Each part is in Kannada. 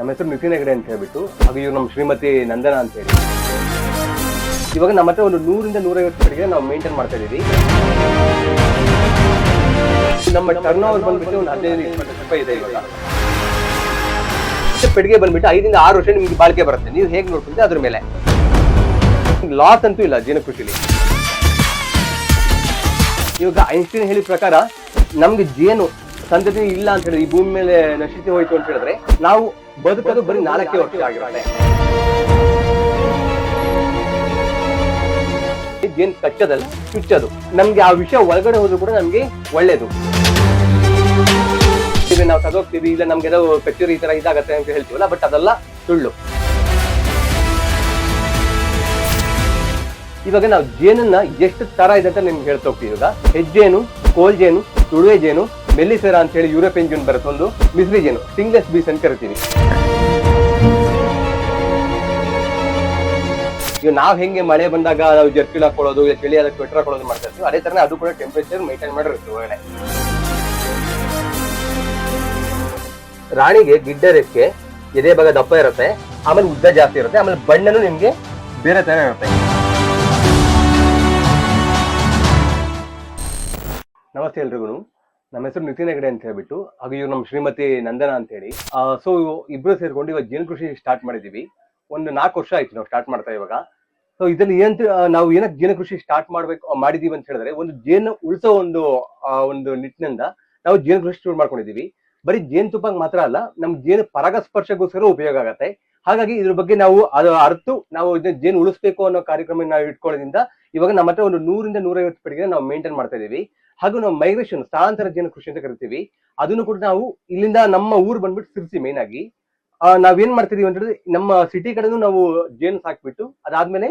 ನಮ್ಮ ಹೆಸರು ನಿತಿನ್ ಹೆಗಡೆ ಅಂತ ಹೇಳ್ಬಿಟ್ಟು, ಹಾಗೂ ಇವರು ನಮ್ಮ ಶ್ರೀಮತಿ ನಂದನ ಅಂತ ಹೇಳಿ. ಇವಾಗ ನಮ್ಮ ಹತ್ರ ಒಂದು ನೂರಿಂದ ನೂರೈವತ್ತು ಕಡೆಗೆ ನಾವು ಮೇಂಟೈನ್ ಮಾಡ್ತಾ ಇದೀವಿ ನಮ್ಮ ಟರ್ನ್ ಓವರ್ ಬಂದ್ಬಿಟ್ಟು ಒಂದು ಹದಿನೈದು ಇಪ್ಪತ್ತು ರೂಪಾಯಿ ಇದೆ ಇವಾಗ. ಪೆಟ್ಟಿಗೆ ಬಂದ್ಬಿಟ್ಟು ಐದಿಂದ ಆರು ವರ್ಷ ನಿಮ್ಗೆ ಬಾಳಿಕೆ ಬರುತ್ತೆ. ನೀವು ಹೇಗೆ ನೋಡ್ಕೊಂಡ್ರೆ ಅದ್ರ ಮೇಲೆ. ಲಾಸ್ ಅಂತೂ ಇಲ್ಲ ಜೇನು ಕೃಷಿಲಿ ಇವಾಗ ಐನ್ಸ್ಟೀನ್ ಹೇಳಿದ ಪ್ರಕಾರ, ನಮ್ಗೆ ಜೇನು ಸಂತತಿ ಇಲ್ಲ ಅಂತ ಹೇಳಿದ್ರೆ ಈ ಭೂಮಿ ಮೇಲೆ ನಶಿಸಿ ಹೋಯ್ತು ಅಂತ ಹೇಳಿದ್ರೆ, ನಾವು ಬದುಕೋದು ಬರೀ ನಾಲ್ಕೇ ವರ್ಷ ಆಗಿರುತ್ತೆ. ಜೇನು ಕಚ್ಚದಲ್ಲ, ಚುಚ್ಚದು. ನಮ್ಗೆ ಆ ವಿಷಯ ಒಳಗಡೆ ಹೋದ್ರು ಕೂಡ ನಮ್ಗೆ ಒಳ್ಳೇದು. ನಾವು ತಗೋಗ್ತೀವಿ ಇಲ್ಲ ನಮ್ಗೆ ಏನೋ ಕಚೇರಿ ಈ ತರ ಇದಾಗತ್ತೆ ಅಂತ ಹೇಳ್ತೀವಲ್ಲ, ಬಟ್ ಅದೆಲ್ಲ ಸುಳ್ಳು. ಇವಾಗ ನಾವು ಜೇನನ್ನ ಎಷ್ಟು ತರ ಇದೆ ಅಂತ ನಿಮ್ಗೆ ಹೇಳ್ತಾ ಹೋಗ್ತೀವಿ ಇವಾಗ. ಹೆಜ್ಜೇನು ಕೋಲ್ ಜೇನು ತುಳುವೆ ಜೇನು ಮೆಲ್ಲಿಸೆರ ಅಂತ ಹೇಳಿ ಯುರೋಪಿಯನ್ ಜೂನ್ ಬರುತ್ತೆ ಒಂದು ಮಿಸ್ರಿ ಸ್ಟಿಂಗ್ಲೆಸ್ ಬೀಸ್ ಅಂತ ಕರಿತೀವಿ. ಈಗ ನಾವು ಹೆಂಗೆ ಮಳೆ ಬಂದಾಗ ನಾವು ಜರ್ಕಿಲ್ ಹಾಕೊಳ್ಳೋದು, ಇಲ್ಲ ಚಳಿ ಅದಕ್ಕೆ ಸ್ವೆಟರ್ ಹಾಕೊಳ್ಳೋದು ಮಾಡ್ತಾ ಇರ್ತೀವಿ, ಅದೇ ತರನೇ ಅದು ಕೂಡ ಟೆಂಪರೇಚರ್ ಮೈಂಟೈನ್ ಮಾಡಿರುತ್ತೆ ಒಳಗಡೆ. ರಾಣಿಗೆ ಗಿಡ್ಡ ರೆಕ್ಕೆ ಎದೆ ಭಾಗ ದಪ್ಪ ಇರುತ್ತೆ, ಆಮೇಲೆ ಉದ್ದ ಜಾಸ್ತಿ ಇರುತ್ತೆ, ಆಮೇಲೆ ಬಣ್ಣನು ನಿಮ್ಗೆ ಬೇರೆ ತರ ಇರುತ್ತೆ. ನಮಸ್ತೆ ಎಲ್ರಿಗೂ. ನಮ್ಮ ಹೆಸರು ನಿತಿನ್ ಹೆಗಡೆ ಅಂತ ಹೇಳ್ಬಿಟ್ಟು, ಹಾಗೆ ಇವ್ರು ನಮ್ಮ ಶ್ರೀಮತಿ ನಂದನ ಅಂತ ಹೇಳಿ. ಸೊ ಇಬ್ರು ಸೇರ್ಕೊಂಡು ಇವಾಗ ಜೇನು ಕೃಷಿ ಸ್ಟಾರ್ಟ್ ಮಾಡಿದೀವಿ. ಒಂದು ನಾಲ್ಕು ವರ್ಷ ಆಯ್ತು ನಾವು ಸ್ಟಾರ್ಟ್ ಮಾಡ್ತಾ ಇವಾಗ. ಸೊ ಇದರಲ್ಲಿ ಏನ್ ನಾವು ಏನಕ್ಕೆ ಜೇನು ಕೃಷಿ ಸ್ಟಾರ್ಟ್ ಮಾಡ್ಬೇಕು ಮಾಡಿದೀವಿ ಅಂತ ಹೇಳಿದ್ರೆ, ಒಂದು ಜೇನು ಉಳಿಸೋ ಒಂದು ಒಂದು ನಿಟ್ಟಿನಿಂದ ನಾವು ಜೇನು ಕೃಷಿ ಶುರು ಮಾಡ್ಕೊಂಡಿದೀವಿ. ಬರೀ ಜೇನುತುಪ್ಪ ಮಾತ್ರ ಅಲ್ಲ ನಮ್ ಜೇನು ಪರಾಗಸ್ಪರ್ಶಗೋಸ್ಕರ ಉಪಯೋಗ ಆಗತ್ತೆ. ಹಾಗಾಗಿ ಇದ್ರ ಬಗ್ಗೆ ನಾವು ಅದು ಅರ್ತು, ನಾವು ಇದನ್ನ ಜೇನು ಉಳಿಸ್ಬೇಕು ಅನ್ನೋ ಕಾರ್ಯಕ್ರಮ ನಾವು ಇಟ್ಕೊಳ್ಳೋದ್ರಿಂದ ಇವಾಗ ನಮ್ಮ ಹತ್ರ ಒಂದು ನೂರಿಂದ ನೂರೈವತ್ತು ಪೆಟ್ಟಿಗೆ ನಾವು ಮೇಂಟೈನ್ ಮಾಡ್ತಾ ಇದೀವಿ. ಹಾಗೂ ನಾವು ಮೈಗ್ರೇಷನ್ ಸ್ಥಳಾಂತರ ಜೀವನ ಕೃಷಿ ಅಂತ ಕರಿತೀವಿ. ಅದನ್ನು ಕೂಡ ನಾವು ಇಲ್ಲಿಂದ ನಮ್ಮ ಊರು ಬಂದ್ಬಿಟ್ಟು ಸಿರ್ಸಿ ಮೇನ್ ಆಗಿ. ನಾವೇನ್ ಮಾಡ್ತಿದೀವಿ ಅಂತ ನಮ್ಮ ಸಿಟಿ ಕಡೆನೂ ನಾವು ಜೇನು ಸಾಕ್ಬಿಟ್ಟು ಅದಾದ್ಮೇಲೆ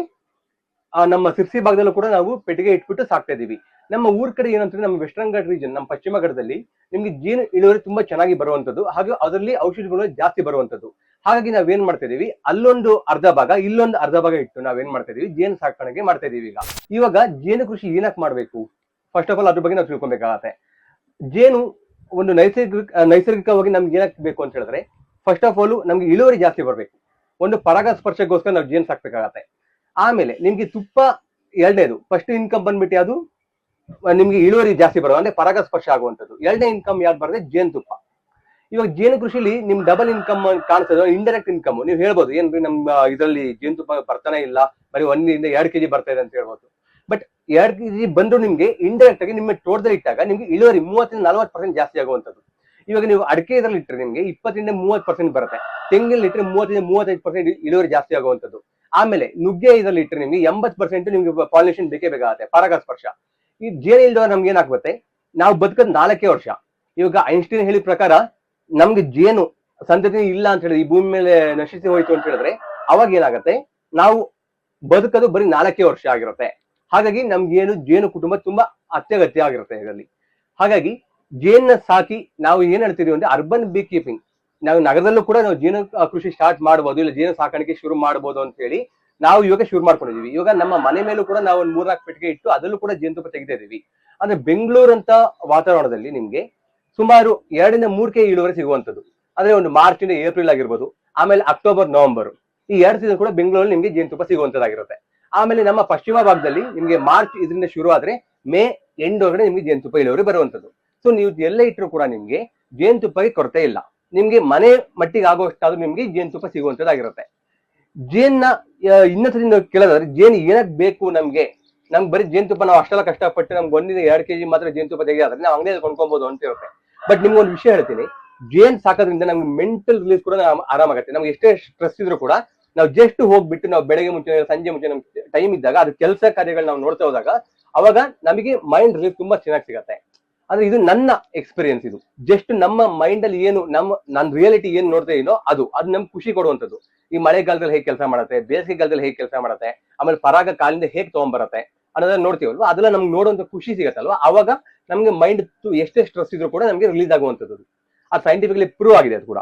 ನಮ್ಮ ಸಿರ್ಸಿ ಭಾಗದಲ್ಲೂ ಕೂಡ ನಾವು ಪೆಟ್ಟಿಗೆ ಇಟ್ಬಿಟ್ಟು ಸಾಕ್ತಾ ಇದೀವಿ ನಮ್ಮ ಊರ್ ಕಡೆ ಏನಂತಂದ್ರೆ ನಮ್ಮ ವೆಸ್ಟರ್ನ್ ಘಾಟ್ ರೀಜನ್ ನಮ್ಮ ಪಶ್ಚಿಮ ಘಟ್ಟದಲ್ಲಿ ನಿಮ್ಗೆ ಜೇನು ಇಳುವರಿ ತುಂಬಾ ಚೆನ್ನಾಗಿ ಬರುವಂತದ್ದು ಹಾಗೂ ಅದರಲ್ಲಿ ಔಷಧಿಗಳು ಜಾಸ್ತಿ ಬರುವಂತದ್ದು ಹಾಗಾಗಿ ನಾವೇನ್ ಮಾಡ್ತಾ ಇದೀವಿ ಅಲ್ಲೊಂದು ಅರ್ಧ ಭಾಗ, ಇಲ್ಲೊಂದು ಅರ್ಧ ಭಾಗ ಇಟ್ಟು ನಾವೇನ್ ಮಾಡ್ತಾ ಇದೀವಿ ಜೇನು ಸಾಕಾಣಿಕೆ ಮಾಡ್ತಾ ಇದೀವಿ ಈಗ. ಇವಾಗ ಜೇನು ಕೃಷಿ ಏನಕ್ಕೆ ಮಾಡ್ಬೇಕು? ಫಸ್ಟ್ ಆಫ್ ಆಲ್ ಅದ್ರ ಬಗ್ಗೆ ನಾವು ತಿಳ್ಕೊಬೇಕಾಗತ್ತೆ. ಜೇನು ಒಂದು ನೈಸರ್ಗಿಕ ನೈಸರ್ಗಿಕವಾಗಿ ನಮ್ಗೆ ಏನಕ್ಕೆ ಬೇಕು ಅಂತ ಹೇಳಿದ್ರೆ ಫಸ್ಟ್ ಆಫ್ ಆಲ್ ನಮ್ಗೆ ಇಳುವರಿ ಜಾಸ್ತಿ ಬರಬೇಕು. ಒಂದು ಪರಾಗಸ್ಪರ್ಶಕ್ಕೋಸ್ಕರ ನಾವು ಜೇನು ಸಾಕ್ಬೇಕಾಗತ್ತೆ. ಆಮೇಲೆ ನಿಮ್ಗೆ ತುಪ್ಪ ಎರಡನೇದು ಫಸ್ಟ್ ಇನ್ಕಮ್ ಬಂದ್ಬಿಟ್ಟು ಅದು ನಿಮ್ಗೆ ಇಳುವರಿ ಜಾಸ್ತಿ ಬರೋದು ಅಂದ್ರೆ ಪರಾಗಸ್ಪರ್ಶ ಆಗುವಂಥದ್ದು. ಎರಡನೇ ಇನ್ಕಮ್ ಯಾವ್ದು ಜೇನು ತುಪ್ಪ. ಇವಾಗ ಜೇನು ಕೃಷಿಲಿ ನಿಮ್ ಡಬಲ್ ಇನ್ಕಮ್ ಕಾಣಿಸ್ತದೆ ಇಂಡೈರೆಕ್ಟ್ ಇನ್ಕಮ್ ನೀವು ಹೇಳ್ಬೋದು, ಏನ್ರಿ ನಮ್ಮ ಇದರಲ್ಲಿ ಜೇನುತುಪ್ಪ ಬರ್ತಾನೆ ಇಲ್ಲ, ಬರೀ ಒಂದಿಂದ ಎರಡು ಕೆಜಿ ಬರ್ತಾ ಇದೆ ಅಂತ ಹೇಳ್ಬೋದು. ಬಟ್ ಎರಡ್ ಕೆಜಿ ಬಂದ್ರು ನಿಮ್ಗೆ ಇಂಡೈರೆಕ್ಟ್ ಆಗಿ ನಿಮ್ಮ ತೋಟದಲ್ಲಿ ಇಟ್ಟಾಗ ನಿಮ್ಗೆ ಇಳುವರಿ ಮೂವತ್ತರಿಂದ ನಲವತ್ತು ಪರ್ಸೆಂಟ್ ಜಾಸ್ತಿ ಆಗುವಂಥದ್ದು. ಇವಾಗ ನೀವು ಅಡಿಕೆ ಇದರಲ್ಲಿ ಇಟ್ಟರೆ ನಿಮ್ಗೆ ಇಪ್ಪತ್ತರಿಂದ ಮೂವತ್ತು ಪರ್ಸೆಂಟ್ ಬರುತ್ತೆ. ತೆಂಗಿನಲ್ಲಿ ಇಟ್ಟರೆ ಮೂವತ್ತರಿಂದ ಮೂವತ್ತೈದು ಪರ್ಸೆಂಟ್ ಇಳುವರಿ ಜಾಸ್ತಿ ಆಗುವಂಥದ್ದು. ಆಮೇಲೆ ನುಗ್ಗೆ ಇದರಲ್ಲಿ ಇಟ್ಟರೆ ನಿಮ್ಗೆ ಎಂಬತ್ತು ಪರ್ಸೆಂಟ್ ನಿಮ್ಗೆ ಪಾಲಿನೇಷನ್ ಬೇಕೇ ಬೇಕಾಗುತ್ತೆ, ಪರಾಗಸ್ಪರ್ಶ. ಈ ಜೇನು ಇಲ್ದವ ನಮ್ಗೆ ಏನಾಗುತ್ತೆ ನಾವು ಬದುಕೋದು ನಾಲ್ಕೇ ವರ್ಷ. ಇವಾಗ ಐನ್ಸ್ಟೈನ್ ಹೇಳಿದ ಪ್ರಕಾರ ನಮ್ಗೆ ಜೇನು ಸಂತತಿ ಇಲ್ಲ ಅಂತ ಹೇಳಿದ್ರೆ, ಈ ಭೂಮಿ ಮೇಲೆ ನಶಿಸಿ ಹೋಯ್ತು ಅಂತ ಹೇಳಿದ್ರೆ, ಅವಾಗ ಏನಾಗುತ್ತೆ? ನಾವು ಬದುಕೋದು ಬರೀ ನಾಲ್ಕೇ ವರ್ಷ ಆಗಿರುತ್ತೆ. ಹಾಗಾಗಿ ನಮ್ಗೆ ಏನು ಜೇನು ಕುಟುಂಬ ತುಂಬಾ ಅತ್ಯಗತ್ಯ ಆಗಿರುತ್ತೆ ಇದರಲ್ಲಿ. ಹಾಗಾಗಿ ಜೇನ ಸಾಕಿ ನಾವು ಏನ್ ಹೇಳ್ತೀವಿ ಅಂದ್ರೆ ಅರ್ಬನ್ ಬೀ ಕೀಪಿಂಗ್ ನಾವು ನಗರದಲ್ಲೂ ಕೂಡ ನಾವು ಜೇನು ಕೃಷಿ ಸ್ಟಾರ್ಟ್ ಮಾಡಬಹುದು ಇಲ್ಲ ಜೇನು ಸಾಕಾಣಿಕೆ ಶುರು ಮಾಡಬಹುದು ಅಂತ ಹೇಳಿ ನಾವು ಇವಾಗ ಶುರು ಮಾಡ್ಕೊಂಡಿದೀವಿ. ಇವಾಗ ನಮ್ಮ ಮನೆ ಮೇಲೂ ಕೂಡ ನಾವು ಒಂದು ಮೂರ್ನಾಲ್ಕು ಪೆಟ್ಟಿಗೆ ಇಟ್ಟು ಅದರಲ್ಲೂ ಕೂಡ ಜೇನುತುಪ್ಪ ತೆಗಿತಾ ಇದೀವಿ ಅಂದ್ರೆ ಬೆಂಗಳೂರು ಅಂತ ವಾತಾವರಣದಲ್ಲಿ ನಿಮ್ಗೆ ಸುಮಾರು ಎರಡರಿಂದ ಮೂರ್ಕೆ ಇಳುವರಿ ಸಿಗುವಂತದ್ದು ಅಂದ್ರೆ ಒಂದು ಮಾರ್ಚ್ ಇಂದ ಏಪ್ರಿಲ್ ಆಗಿರ್ಬೋದು, ಆಮೇಲೆ ಅಕ್ಟೋಬರ್, ನವೆಂಬರ್ ಈ ಎರಡು ಸೀಸನ್ ಕೂಡ ಬೆಂಗಳೂರಲ್ಲಿ ನಿಮ್ಗೆ ಜೇನುತುಪ್ಪ ಸಿಗುವಂತದ್ದಾಗಿರುತ್ತೆ ಆಮೇಲೆ ನಮ್ಮ ಪಶ್ಚಿಮ ಭಾಗದಲ್ಲಿ ನಿಮ್ಗೆ ಮಾರ್ಚ್ ಇದರಿಂದ ಶುರು ಆದ್ರೆ ಮೇ ಎಂಡ್ ಒಳಗಡೆ ನಿಮ್ಗೆ ಜೇನುತುಪ್ಪ ಇಳುವರಿ ಬರುವಂತದ್ದು. ಸೊ ನೀವು ಎಲ್ಲ ಇಟ್ಟರು ಕೂಡ ನಿಮ್ಗೆ ಜೇನುತುಪ್ಪಕ್ಕೆ ಕೊರತೆ ಇಲ್ಲ. ನಿಮ್ಗೆ ಮನೆ ಮಟ್ಟಿಗೆ ಆಗುವಷ್ಟಾದ್ರೂ ನಿಮ್ಗೆ ಜೇನುತುಪ್ಪ ಸಿಗುವಂತದ್ದಾಗಿರುತ್ತೆ. ಜೇನ್ನ ಇನ್ನೊಂದ್ಸರಿ ಕೇಳೋದಾದ್ರೆ ಜೇನು ಏನಕ್ಕೆ ಬೇಕು ನಮ್ಗೆ? ನಮ್ಗೆ ಬರೀ ಜೇನುತುಪ್ಪ ನಾವು ಅಷ್ಟೆಲ್ಲ ಕಷ್ಟಪಟ್ಟು ನಮ್ಗೆ ಒಂದಿನ ಎರಡು ಕೆಜಿ ಮಾತ್ರ ಜೇನುತುಪ್ಪ ತೆಗೆದಾದ್ರೆ ನಾವು ಅಂಗಡಿಯಲ್ಲಿ ಕೊಂಡ್ಕೊಬಹುದು ಅಂತ ಇರುತ್ತೆ. ಬಟ್ ನಿಮ್ಗೆ ಒಂದು ವಿಷಯ ಹೇಳ್ತೀನಿ, ಜೇನ್ ಸಾಕೋದ್ರಿಂದ ನಮ್ಗೆ ಮೆಂಟಲ್ ರಿಲೀಫ್ ಕೂಡ ಆರಾಮಾಗುತ್ತೆ. ನಮ್ಗೆ ಎಷ್ಟೇ ಸ್ಟ್ರೆಸ್ ಇದ್ರು ಕೂಡ ನಾವು ಜಸ್ಟ್ ಹೋಗ್ಬಿಟ್ಟು ನಾವು ಬೆಳಗ್ಗೆ ಮುಂಚೆ, ಸಂಜೆ ಮುಂಚೆ ನಮ್ಗೆ ಟೈಮ್ ಇದ್ದಾಗ ಅದು ಕೆಲಸ ಕಾರ್ಯಗಳು ನಾವು ನೋಡ್ತಾ ಹೋದಾಗ, ಅವಾಗ ನಮಗೆ ಮೈಂಡ್ ರಿಲೀಫ್ ತುಂಬಾ ಚೆನ್ನಾಗಿ ಸಿಗತ್ತೆ. ಅಂದ್ರೆ ಇದು ನನ್ನ ಎಕ್ಸ್ಪೀರಿಯನ್ಸ್ ಇದು. ಜಸ್ಟ್ ನಮ್ಮ ಮೈಂಡ್ ಅಲ್ಲಿ ಏನು, ನಮ್ಮ ನನ್ನ ರಿಯಾಲಿಟಿ ಏನ್ ನೋಡ್ತಾ ಇದೋ ಅದು ಅದು ನಮ್ಗೆ ಖುಷಿ ಕೊಡುವಂಥದ್ದು. ಈ ಮಳೆಗಾಲದಲ್ಲಿ ಹೇಗೆ ಕೆಲಸ ಮಾಡುತ್ತೆ, ಬೇಸಿಗೆಗಾಲದಲ್ಲಿ ಹೇಗೆ ಕೆಲಸ ಮಾಡುತ್ತೆ, ಆಮೇಲೆ ಪರಾಗ ಕಾಲಿಂದ ಹೇಗೆ ತಗೊಂಡ್ಬರತ್ತೆ ಅನ್ನೋದನ್ನ ನೋಡ್ತೀವಲ್ವಾ? ಅದೆಲ್ಲ ನಮ್ಗೆ ನೋಡುವಂತ ಖುಷಿ ಸಿಗತ್ತಲ್ವಾ? ಅವಾಗ ನಮ್ಗೆ ಮೈಂಡ್ ಎಷ್ಟೇ ಸ್ಟ್ರೆಸ್ ಇದ್ರೂ ಕೂಡ ನಮ್ಗೆ ರಿಲೀಸ್ ಆಗುವಂಥದ್ದು ಅದು. ಸೈಂಟಿಫಿಕಲಿ ಪ್ರೂವ್ ಆಗಿದೆ ಅದು ಕೂಡ.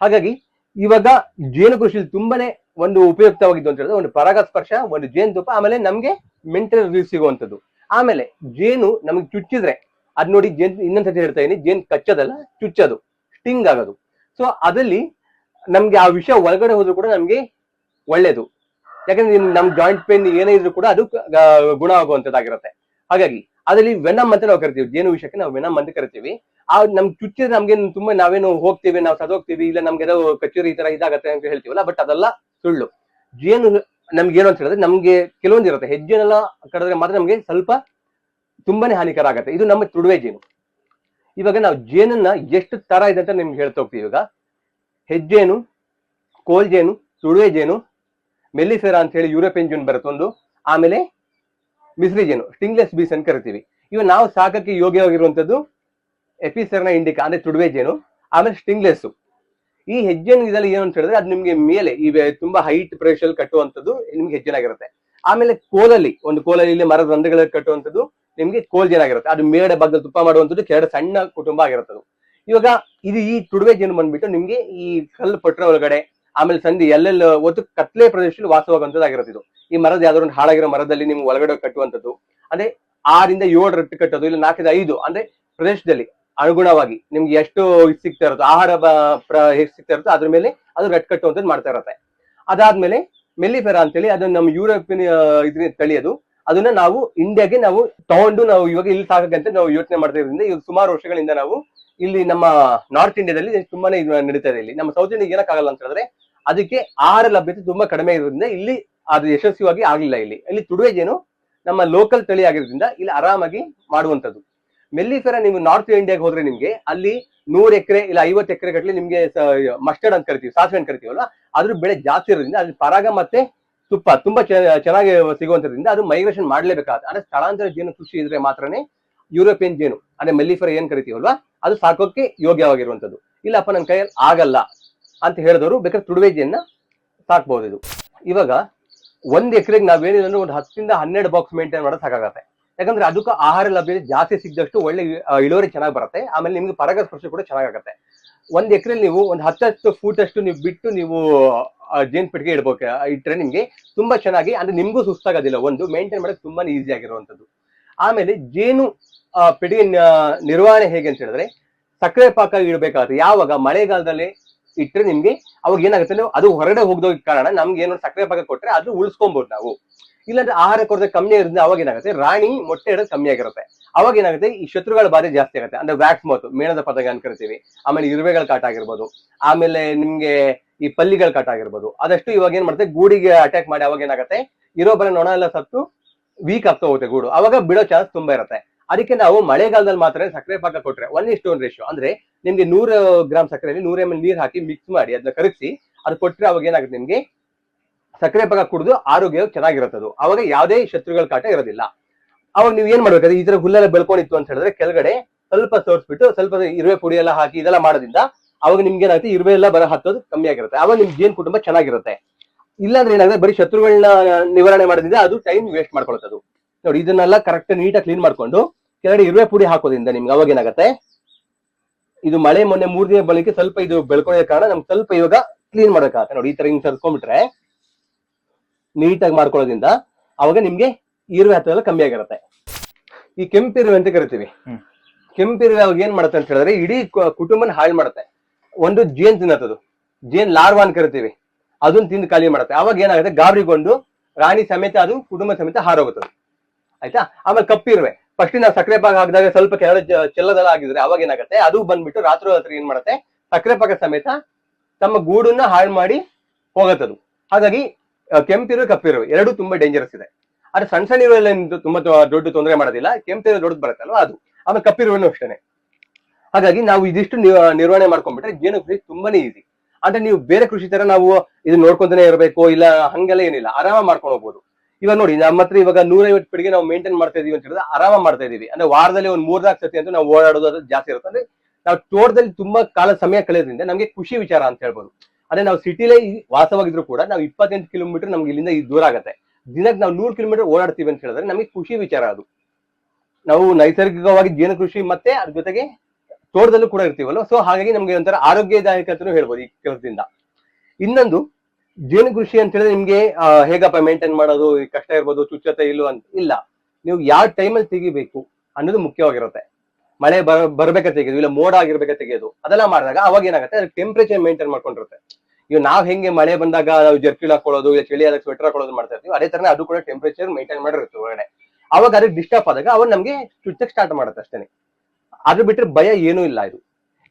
ಹಾಗಾಗಿ ಇವಾಗ ಜೇನು ಕೃಷಿಲಿ ತುಂಬಾನೇ ಒಂದು ಉಪಯುಕ್ತವಾಗಿದ್ದು ಅಂತ ಹೇಳಿದ್ರೆ ಒಂದು ಪರಾಗಸ್ಪರ್ಶ, ಒಂದು ಜೇನುತುಪ್ಪ ಆಮೇಲೆ ನಮ್ಗೆ ಮೆಂಟಲ್ ರಿಲೀಫ್ ಸಿಗುವಂಥದ್ದು. ಆಮೇಲೆ ಜೇನು ನಮಗೆ ಚುಚ್ಚಿದ್ರೆ, ಅದ್ ನೋಡಿ ಜೇನ್ ಇನ್ನೊಂದ್ಸತಿ ಹೇಳ್ತಾ ಇದೀನಿ, ಜೇನ್ ಕಚ್ಚೋದಲ್ಲ, ಚುಚ್ಚೋದು ಸ್ಟಿಂಗ್ ಆಗೋದು. ಸೊ ಅದಲ್ಲಿ ನಮ್ಗೆ ಆ ವಿಷಯ ಒಳಗಡೆ ಹೋದ್ರು ಕೂಡ ನಮ್ಗೆ ಒಳ್ಳೇದು. ಯಾಕಂದ್ರೆ ನಮ್ ಜಾಯಿಂಟ್ ಪೇನ್ ಏನೇ ಇದ್ರು ಕೂಡ ಅದು ಗುಣ ಆಗುವಂತದ್ದಾಗಿರುತ್ತೆ ಹಾಗಾಗಿ, ಅದರಲ್ಲಿ ವೆನಮ್ ಅಂತ ನಾವು ಕರಿತೀವಿ, ಜೇನು ವಿಷಯಕ್ಕೆ ನಾವು ವೆನಮ್ ಅಂತ ಕರಿತೀವಿ. ಆ ನಮ್ ಚುಚ್ಚಿದ್ರೆ ನಮ್ಗೆ ತುಂಬಾ ನಾವೇನು ಹೋಗ್ತೀವಿ, ನಾವು ಸದೋಗ್ತೀವಿ, ಇಲ್ಲ ನಮ್ಗೆ ಏನೋ ಕಚೇರಿ ಈ ತರ ಇದಾಗತ್ತೆ ಅಂತ ಹೇಳ್ತೀವಲ್ಲ ಬಟ್ ಅದೆಲ್ಲ ಸುಳ್ಳು. ಜೇನು ನಮ್ಗೆ ಏನು ಅಂತ ಹೇಳಿದ್ರೆ ನಮ್ಗೆ ಕೆಲವೊಂದು ಇರುತ್ತೆ. ಹೆಜ್ಜೆನೆಲ್ಲ ಕಡಿದ್ರೆ ಮಾತ್ರ ನಮ್ಗೆ ಸ್ವಲ್ಪ ತುಂಬಾನೇ ಹಾನಿಕರ ಆಗತ್ತೆ. ಇದು ನಮ್ಮ ತುಡುವೆ ಜೇನು. ಇವಾಗ ನಾವು ಜೇನನ್ನ ಎಷ್ಟು ತರ ಇದೆ ಅಂತ ನಿಮ್ಗೆ ಹೇಳ್ತಾ ಹೋಗ್ತೀವಿ ಇವಾಗ. ಹೆಜ್ಜೇನು, ಕೋಲ್ ಜೇನು, ತುಡುವೆ ಜೇನು, ಮೆಲ್ಲಿಫೆರಾ ಅಂತ ಹೇಳಿ ಯುರೋಪಿಯನ್ ಜೇನು ಬರುತ್ತೆ ಒಂದು. ಆಮೇಲೆ ಮಿಸ್ರಿ ಜೇನು ಸ್ಟಿಂಗ್ಲೆಸ್ ಬೀಸ್ ಅಂತ ಕರಿತೀವಿ. ಇವಾಗ ನಾವು ಸಾಕಕ್ಕೆ ಯೋಗ್ಯವಾಗಿರುವಂತದ್ದು ಎಪಿಸೆರ್ನ ಇಂಡಿಕಾ ಅಂದ್ರೆ ತುಡುವೆ ಜೇನು ಆಮೇಲೆ ಸ್ಟಿಂಗ್ಲೆಸ್ ಈ ಹೆಜ್ಜೆನ್ ಇದೆಲ್ಲ ಏನು ಅಂತ ಹೇಳಿದ್ರೆ ಅದು ನಿಮ್ಗೆ ಮೇಲೆ, ಈ ತುಂಬಾ ಹೈಟ್ ಪ್ರದೇಶದಲ್ಲಿ ಕಟ್ಟುವಂಥದ್ದು ನಿಮ್ಗೆ ಹೆಜ್ಜೆನಾಗಿರುತ್ತೆ ಆಮೇಲೆ ಕೋಲಲ್ಲಿ, ಒಂದು ಕೋಲಲ್ಲಿ ಮರದ ರಂಧ್ರಗಳಲ್ಲಿ ಕಟ್ಟುವಂಥದ್ದು ನಿಮ್ಗೆ ಕೋಲ್ ಜೇನಾಗಿರುತ್ತೆ ಅದು ಮೇಡೆ ಬಗ್ಗೆ ತುಪ್ಪ ಮಾಡುವಂಥದ್ದು ಕೆರಡು ಸಣ್ಣ ಕುಟುಂಬ ಆಗಿರುತ್ತೆ ಅದು. ಇವಾಗ ಇದು ಈ ತುಡುವೆ ಜೇನು ಬಂದ್ಬಿಟ್ಟು ನಿಮ್ಗೆ ಈ ಕಲ್ಲು ಪಟ್ರ ಒಳಗಡೆ, ಆಮೇಲೆ ಸಂಧಿ ಎಲ್ಲೆಲ್ಲ ಒತ್ತು ಕತ್ಲೆ ಪ್ರದೇಶದಲ್ಲಿ ವಾಸವಾಗುವಂತದ್ದಾಗಿರುತ್ತೆ ಇದು. ಈ ಮರದ ಯಾವ್ದಾದ್ರು ಒಂದು ಹಾಳಾಗಿರೋ ಮರದಲ್ಲಿ ನಿಮ್ಗೆ ಒಳಗಡೆ ಕಟ್ಟುವಂಥದ್ದು. ಅಂದ್ರೆ ಆರಿಂದ ಏಳು ರಟ್ಟು ಕಟ್ಟೋದು, ಇಲ್ಲ ನಾಲ್ಕರಿಂದ ಐದು, ಅಂದ್ರೆ ಪ್ರದೇಶದಲ್ಲಿ ಅನುಗುಣವಾಗಿ ನಿಮ್ಗೆ ಎಷ್ಟು ಸಿಗ್ತಾ ಇರುತ್ತೋ, ಆಹಾರ ಸಿಗ್ತಾ ಇರುತ್ತೋ ಅದ್ರ ಮೇಲೆ ಅದು ರಟ್ ಅಂತ ಮಾಡ್ತಾ ಇರುತ್ತೆ. ಅದಾದ್ಮೇಲೆ ಮೆಲ್ಲಿಫೆರಾ ಅಂತೇಳಿ ಅದು ನಮ್ಮ ಯುರೋಪಿಯನ್ ಇದ್ರ ತಳಿ ಅದು ಅದನ್ನ ನಾವು ಇಂಡಿಯಾಗೆ ನಾವು ತಗೊಂಡು ನಾವು ಇವಾಗ ಇಲ್ಲಿ ಸಾಕಂತ ನಾವು ಯೋಚನೆ ಮಾಡ್ತಾ ಇರೋದ್ರಿಂದ ಇವಾಗ ಸುಮಾರು ವರ್ಷಗಳಿಂದ ನಾವು ಇಲ್ಲಿ ನಮ್ಮ ನಾರ್ತ್ ಇಂಡಿಯಾದಲ್ಲಿ ತುಂಬಾನೇ ನಡೀತಾ ಇದೆ ಇಲ್ಲಿ. ನಮ್ಮ ಸೌತ್ ಇಂಡಿಯಾಗೆ ಏನಕ್ಕಾಗಲ್ಲ ಅಂತ ಹೇಳಿದ್ರೆ ಅದಕ್ಕೆ ಆಹಾರ ಲಭ್ಯತೆ ತುಂಬಾ ಕಡಿಮೆ ಇರೋದ್ರಿಂದ ಇಲ್ಲಿ ಅದು ಯಶಸ್ವಿಯಾಗಿ ಆಗ್ಲಿಲ್ಲ ಇಲ್ಲಿ. ಇಲ್ಲಿ ತುಡುವೆ ಜೇನು ನಮ್ಮ ಲೋಕಲ್ ತಳಿ ಆಗಿರೋದ್ರಿಂದ ಇಲ್ಲಿ ಆರಾಮಾಗಿ ಮಾಡುವಂತದ್ದು ಮೆಲ್ಲಿಫೆರ ನೀವು ನಾರ್ತ್ ಇಂಡಿಯಾಗೆ ಹೋದ್ರೆ ನಿಮ್ಗೆ ಅಲ್ಲಿ ನೂರ್ ಎಕರೆ ಇಲ್ಲ ಐವತ್ತು ಎಕರೆ ಗಟ್ಟಲೆ ನಿಮ್ಗೆ ಮಸ್ಟರ್ಡ್ ಅಂತ ಕರಿತೀವಿ, ಸಾಸಿವೆ ಅಂತ ಕರಿತೀವಲ್ಲ ಅದ್ರ ಬೆಳೆ ಜಾಸ್ತಿ ಇರೋದ್ರಿಂದ ಅಲ್ಲಿ ಪರಾಗ ಮತ್ತೆ ತುಪ್ಪ, ತುಂಬಾ ಚೆನ್ನಾಗಿ ಸಿಗುವಂತದ್ರಿಂದ ಅದು ಮೈಗ್ರೇಷನ್ ಮಾಡ್ಲೇಬೇಕಾಗುತ್ತೆ. ಅಂದ್ರೆ ಸ್ಥಳಾಂತರ ಜೇನು ಕೃಷಿ ಇದ್ರೆ ಮಾತ್ರನೇ ಯುರೋಪಿಯನ್ ಜೇನು, ಅಂದ್ರೆ ಮೆಲ್ಲಿಫರ ಏನ್ ಕರಿತೀವಲ್ವಾ? ಅದು ಸಾಕೋಕೆ ಯೋಗ್ಯವಾಗಿರುವಂತದ್ದು. ಇಲ್ಲಪ್ಪ ನನ್ನ ಕೈಯಲ್ಲಿ ಆಗಲ್ಲ ಅಂತ ಹೇಳಿದವರು ಬೇಕಾದ್ರೆ ತುಡುವೆ ಜೇನ್ನ ಸಾಕ್ಬಹುದು ಇದು. ಇವಾಗ ಒಂದ್ ಎಕರೆಗೆ ನಾವೇನಿದ್ರು ಒಂದು ಹತ್ತರಿಂದ ಹನ್ನೆರಡು ಬಾಕ್ಸ್ ಮೇಂಟೈನ್ ಮಾಡೋದು ಸಾಕಾಗತ್ತೆ. ಯಾಕಂದ್ರೆ ಅದಕ್ಕೂ ಆಹಾರ ಲಭ್ಯತೆ ಜಾಸ್ತಿ ಸಿಕ್ಕದಷ್ಟು ಒಳ್ಳೆ ಇಳುವರಿ ಚೆನ್ನಾಗಿ ಬರುತ್ತೆ. ಆಮೇಲೆ ನಿಮ್ಗೆ ಪರಾಗ ಸ್ಪರ್ಶ ಕೂಡ ಚೆನ್ನಾಗಾಗತ್ತೆ. ಒಂದ್ ಎಕರೆ ನೀವು ಒಂದು ಹತ್ತತ್ತು ಫೂಟ್ ಅಷ್ಟು ನೀವು ಬಿಟ್ಟು ನೀವು ಜೇನ್ ಪೆಟ್ಟಿಗೆ ಇಡ್ಬೇಕು ಇಟ್ರೆ ನಿಮ್ಗೆ ತುಂಬಾ ಚೆನ್ನಾಗಿ, ಅಂದ್ರೆ ನಿಮ್ಗೂ ಸುಸ್ತಾಗೋದಿಲ್ಲ ಒಂದು, ಮೇಂಟೈನ್ ಮಾಡಕ್ಕೆ ತುಂಬಾ ಈಸಿ ಆಗಿರುವಂತದ್ದು ಆಮೇಲೆ ಜೇನು ಪೆಟ್ಟಿಗೆ ನಿರ್ವಹಣೆ ಹೇಗೆ ಅಂತ ಹೇಳಿದ್ರೆ, ಸಕ್ಕರೆ ಪಾಕ ಇಡಬೇಕಾಗುತ್ತೆ. ಯಾವಾಗ? ಮಳೆಗಾಲದಲ್ಲಿ ಇಟ್ರೆ ನಿಮ್ಗೆ ಅವಾಗ ಏನಾಗುತ್ತೆ ಅದು ಹೊರಗಡೆ ಹೋಗ್ದೋಗ ಕಾರಣ ನಮ್ಗೆ ಏನೋ ಸಕ್ಕರೆ ಪಾಕ ಕೊಟ್ರೆ ಅದು ಉಳಿಸ್ಕೊಬಹುದು ನಾವು. ಇಲ್ಲಾಂದ್ರೆ ಆಹಾರ ಕೊರತೆ ಕಮ್ಮಿ ಇರೋದ್ರಿಂದ ಅವಾಗ ಏನಾಗುತ್ತೆ? ರಾಣಿ ಮೊಟ್ಟೆ ಇಡೋದು ಕಮ್ಮಿ ಆಗಿರುತ್ತೆ. ಅವಾಗ ಏನಾಗುತ್ತೆ? ಈ ಶತ್ರುಗಳ ಬಾಧೆ ಜಾಸ್ತಿ ಆಗುತ್ತೆ. ಅಂದ್ರೆ ವ್ಯಾಕ್ಸ್ ಮೌತ್ ಮೇಣದ ಪದಗ ಅಂತ ಕರಿತೀವಿ. ಆಮೇಲೆ ಇರುವೆಗಳ ಕಾಟ ಆಗಿರ್ಬೋದು. ಆಮೇಲೆ ನಿಮ್ಗೆ ಈ ಪಲ್ಲಿಗಳ ಕಾಟ ಆಗಿರ್ಬೋದು. ಅದಷ್ಟು ಇವಾಗ ಏನ್ ಮಾಡುತ್ತೆ ಗೂಡಿಗೆ ಅಟ್ಯಾಕ್ ಮಾಡಿ ಅವಾಗ ಏನಾಗುತ್ತೆ? ಇರೋ ಬರೋ ನೊಣ ಎಲ್ಲ ಸತ್ತು ವೀಕ್ ಆಗ್ತಾ ಹೋಗುತ್ತೆ ಗೂಡು. ಅವಾಗ ಬಿಡೋ ಚಾನ್ಸ್ ತುಂಬಾ ಇರುತ್ತೆ. ಅದಕ್ಕೆ ನಾವು ಮಳೆಗಾಲದಲ್ಲಿ ಮಾತ್ರ ಸಕ್ಕರೆ ಪಾಕ ಕೊಟ್ರೆ ಒನ್ ಇಷ್ಟು ಒನ್ ರೇಷ್ಯೋ ಅಂದ್ರೆ ನಿಮ್ಗೆ ನೂರು ಗ್ರಾಮ್ ಸಕ್ಕರೆಯಲ್ಲಿ ನೂರ ಎಂ ಎಲ್ ನೀರ್ ಹಾಕಿ ಮಿಕ್ಸ್ ಮಾಡಿ ಅದನ್ನ ಕರಗಿಸಿ, ಅದು ಕೊಟ್ರೆ ಅವಾಗ ಏನಾಗುತ್ತೆ ನಿಮ್ಗೆ? ಸಕ್ಕರೆ ಪಾಕ ಕುಡಿದು ಆರೋಗ್ಯ ಚೆನ್ನಾಗಿರುತ್ತೆ ಅದು ಅವಾಗ ಯಾವುದೇ ಶತ್ರುಗಳ ಕಾಟ ಇರೋದಿಲ್ಲ. ಅವಾಗ ನೀವು ಏನ್ ಮಾಡ್ಬೇಕಾದ್ರೆ ಈ ತರ ಹುಲ್ಲೆಲ್ಲ ಬೆಳ್ಕೊಂಡಿತ್ತು ಅಂತ ಹೇಳಿದ್ರೆ ಕೆಳಗಡೆ ಸ್ವಲ್ಪ ಸೋರ್ಸ್ಬಿಟ್ಟು ಸ್ವಲ್ಪ ಇರುವೆ ಪುಡಿ ಎಲ್ಲ ಹಾಕಿ ಇದೆಲ್ಲ ಮಾಡೋದ್ರಿಂದ ಅವಾಗ ನಿಮ್ಗೆ ಏನಾಗುತ್ತೆ? ಇರುವೆ ಎಲ್ಲ ಬರ ಹತ್ತೋದು ಕಮ್ಮಿ ಆಗಿರುತ್ತೆ. ಅವಾಗ ನಿಮ್ ಜೇನ್ ಕುಟುಂಬ ಚೆನ್ನಾಗಿರುತ್ತೆ. ಇಲ್ಲಾಂದ್ರೆ ಏನಾಗುತ್ತೆ? ಬರೀ ಶತ್ರುಗಳನ್ನ ನಿವಾರಣೆ ಮಾಡೋದ್ರಿಂದ ಅದು ಟೈಮ್ ವೇಸ್ಟ್ ಮಾಡ್ಕೊಳ್ತದ್ದು ಅದು ನೋಡಿ, ಇದನ್ನೆಲ್ಲ ಕರೆಕ್ಟ್ ನೀಟಾಗಿ ಕ್ಲೀನ್ ಮಾಡ್ಕೊಂಡು ಕೆಳಗಡೆ ಇರುವೆ ಪುಡಿ ಹಾಕೋದ್ರಿಂದ ನಿಮ್ಗೆ ಅವಾಗ ಏನಾಗುತ್ತೆ? ಇದು ಮಳೆ ಮೊನ್ನೆ ಮೂರ್ ದಿನ ಬಳಿಕ ಸ್ವಲ್ಪ ಇದು ಬೆಳ್ಕೊಳ್ಳೋ ಕಾರಣ ನಮ್ಗೆ ಸ್ವಲ್ಪ ಇವಾಗ ಕ್ಲೀನ್ ಮಾಡೋಕ್ಕಾಗತ್ತೆ. ನೋಡಿ, ಈ ತರ ಹಿಂಗ್ ಸರ್ಕೊಂಡ್ಬಿಟ್ರೆ ನೀಟಾಗಿ ಮಾಡ್ಕೊಳ್ಳೋದ್ರಿಂದ ಅವಾಗ ನಿಮ್ಗೆ ಇರುವೆ ಹತ್ತಿರ ಕಮ್ಮಿ ಆಗಿರುತ್ತೆ. ಈ ಕೆಂಪಿರುವೆ ಅಂತ ಕರಿತೀವಿ. ಕೆಂಪಿರುವೆ ಅವಾಗ ಏನ್ ಮಾಡುತ್ತೆ ಅಂತ ಹೇಳಿದ್ರೆ ಇಡೀ ಕುಟುಂಬನ ಹಾಳು ಮಾಡುತ್ತೆ. ಒಂದು ಜೇನ್ ತಿನ್ನತ್ತದು. ಜೇನ್ ಲಾರ್ವಾ ಅಂತ ಕರಿತೀವಿ. ಅದನ್ನ ತಿಂದು ಖಾಲಿ ಮಾಡುತ್ತೆ. ಅವಾಗ ಏನಾಗುತ್ತೆ? ಗಾಬರಿಗೊಂಡು ರಾಣಿ ಸಮೇತ ಅದು ಕುಟುಂಬ ಸಮೇತ ಹಾರೋಗುತ್ತದೆ ಆಯ್ತಾ? ಆಮೇಲೆ ಕಪ್ಪಿರುವೆ ಫಸ್ಟ್ ನಾವು ಸಕ್ಕರೆ ಪಾಕ ಹಾಕಿದಾಗ ಸ್ವಲ್ಪ ಕೆಳ ಚೆಲ್ಲದೆಲ್ಲ ಆಗಿದ್ರೆ ಅವಾಗ ಏನಾಗುತ್ತೆ? ಅದು ಬಂದ್ಬಿಟ್ಟು ರಾತ್ರಿ ರಾತ್ರಿ ಏನ್ ಮಾಡುತ್ತೆ? ಸಕ್ಕರೆ ಪಾಕ ಸಮೇತ ತಮ್ಮ ಗೂಡನ್ನ ಹಾಳು ಮಾಡಿ ಹೋಗತ್ತದು. ಹಾಗಾಗಿ ಆ, ಕಪ್ಪಿರು ಎರಡು ತುಂಬಾ ಡೇಂಜರಸ್ ಇದೆ. ಆದ್ರೆ ಸಣ್ಣ ಸಣ್ಣ ಇರುವೆ ತುಂಬಾ ದೊಡ್ಡ ತೊಂದರೆ ಮಾಡೋದಿಲ್ಲ. ಕೆಂಪಿರು ದೊಡ್ಡದು ಬರುತ್ತಲ್ಲ ಅದು. ಆಮೇಲೆ ಕಪ್ಪಿರುವನು ಅಷ್ಟೇನೆ. ಹಾಗಾಗಿ ನಾವು ಇದಿಷ್ಟು ನಿರ್ವಹಣೆ ಮಾಡ್ಕೊಂಡ್ಬಿಟ್ರೆ ಜೇನು ಕೃಷಿ ತುಂಬಾನೇ ಈಸಿ ಅಂದ್ರೆ ನೀವು ಬೇರೆ ಕೃಷಿ ತರ ನಾವು ಇದು ನೋಡ್ಕೊಂತಾನೆ ಇರಬೇಕು ಇಲ್ಲ ಹಂಗೆಲ್ಲ ಏನಿಲ್ಲ. ಆರಾಮ ಮಾಡ್ಕೊಂಡು ಹೋಗ್ಬೋದು. ಇವಾಗ ನೋಡಿ ನಮ್ಮ ಹತ್ರ ಇವಾಗ ನೂರೈವತ್ತು ಪೀಳಿಗೆ ನಾವು ಮೇಂಟೈನ್ ಮಾಡ್ತಾ ಇದೀವಿ ಅಂತ ಹೇಳಿದ್ರೆ ಆರಾಮ ಮಾಡ್ತಾ ಇದೀವಿ. ಅಂದ್ರೆ ವಾರದಲ್ಲಿ ಒಂದ್ ಮೂರ್ನಾಲ್ಕು ಸತಿ ಅಂತ ನಾವು ಓಡಾಡೋದು ಜಾಸ್ತಿ ಇರುತ್ತೆ. ಅಂದ್ರೆ ನಾವು ತೋಟದಲ್ಲಿ ತುಂಬಾ ಕಾಲ ಸಮಯ ಕಳೆಯೋದ್ರಿಂದ ನಮಗೆ ಖುಷಿ ವಿಚಾರ ಅಂತ ಹೇಳ್ಬೋದು. ಅದೇ ನಾವು ಸಿಟಿಲೇ ವಾಸವಾಗಿದ್ರು ಕೂಡ ನಾವು ಇಪ್ಪತ್ತೆಂಟು ಕಿಲೋಮೀಟರ್ ನಮ್ಗೆ ಇಲ್ಲಿಂದ ಇದು ದೂರ ಆಗುತ್ತೆ. ದಿನಕ್ಕೆ ನಾವು ನೂರು ಕಿಲೋಮೀಟರ್ ಓಡಾಡ್ತೀವಿ ಅಂತ ಹೇಳಿದ್ರೆ ನಮಗೆ ಖುಷಿ ವಿಚಾರ ಅದು. ನಾವು ನೈಸರ್ಗಿಕವಾಗಿ ಜೇನು ಕೃಷಿ ಮತ್ತೆ ಅದ್ರ ಜೊತೆಗೆ ತೋಟದಲ್ಲೂ ಕೂಡ ಇರ್ತೀವಲ್ಲ ಸೊ ಹಾಗಾಗಿ ನಮ್ಗೆ ಒಂಥರ ಆರೋಗ್ಯದಾಯಕ ಅಂತ ಹೇಳ್ಬೋದು ಈ ಕೆಲಸದಿಂದ. ಇನ್ನೊಂದು ಜೇನು ಕೃಷಿ ಅಂತ ಹೇಳಿದ್ರೆ ನಿಮ್ಗೆ ಹೇಗಪ್ಪ ಮೇಂಟೈನ್ ಮಾಡೋದು ಕಷ್ಟ ಇರ್ಬೋದು ಚುಚ್ಚತೆ ಇಲ್ಲೋ ಅಂತ? ಇಲ್ಲ. ನೀವು ಯಾವ ಟೈಮಲ್ಲಿ ತೆಗಿಬೇಕು ಅನ್ನೋದು ಮುಖ್ಯವಾಗಿರುತ್ತೆ. ಮಳೆ ಬರ, ಬರ್ಬೇಕ ತೆಗೆಯೋದು, ಇಲ್ಲ ಮೋಡ ಆಗಿರ್ಬೇಕಾ ತೆಗೆಯೋದು, ಅದೆಲ್ಲ ಮಾಡಿದಾಗ ಅವಾಗ ಏನಾಗುತ್ತೆ? ಅದಕ್ಕೆ ಟೆಂಪರೇಚರ್ ಮೇಂಟೈನ್ ಮಾಡ್ಕೊಂಡಿರುತ್ತೆ. ಇವ್ ನಾವ್ ಹೆಂಗೆ ಮಳೆ ಬಂದಾಗ ನಾವು ಜರ್ಕಿಲ್ ಹಾಕೊಳ್ಳೋದು, ಇಲ್ಲ ಚಳಿ ಆದಾಗ ಸ್ವೆಟರ್ ಹಾಕೊಳ್ಳೋದು ಮಾಡ್ತಾ ಇರ್ತೀವಿ, ಅದೇ ತರನೇ ಅದು ಕೂಡ ಟೆಂಪರೇಚರ್ ಮೇಂಟೈನ್ ಮಾಡಿರುತ್ತೆ ಹೊರಗಡೆ ಅವಾಗ ಅದಕ್ಕೆ ಡಿಸ್ಟರ್ಬ್ ಆದಾಗ ಅವಾಗ ನಮ್ಗೆ ಚುಚ್ಚಕ್ ಸ್ಟಾರ್ಟ್ ಮಾಡುತ್ತೆ ಅಷ್ಟೇ ಅದ್ರ ಬಿಟ್ರೆ ಭಯ ಏನೂ ಇಲ್ಲ ಇದು.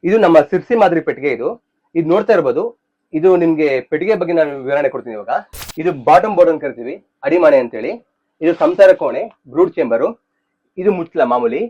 ಇದು ನಮ್ಮ ಸಿರ್ಸಿ ಮಾದರಿ ಪೆಟ್ಟಿಗೆ ಇದು. ಇದು ನೋಡ್ತಾ ಇರ್ಬೋದು. ಇದು ನಿಮ್ಗೆ ಪೆಟ್ಟಿಗೆ ಬಗ್ಗೆ ನಾನು ವಿವರಣೆ ಕೊಡ್ತೀನಿ ಇವಾಗ. ಇದು ಬಾಟಮ್ ಬೋರ್ಡ್ ಅಂತ ಕರಿತೀವಿ, ಅಡಿಮನೆ ಅಂತೇಳಿ. ಇದು ಸಂಸಾರ ಕೋಣೆ ಬ್ರೂಡ್ ಚೇಂಬರು ಇದು ಮುಚ್ಚಲ ಮಾಮೂಲಿ.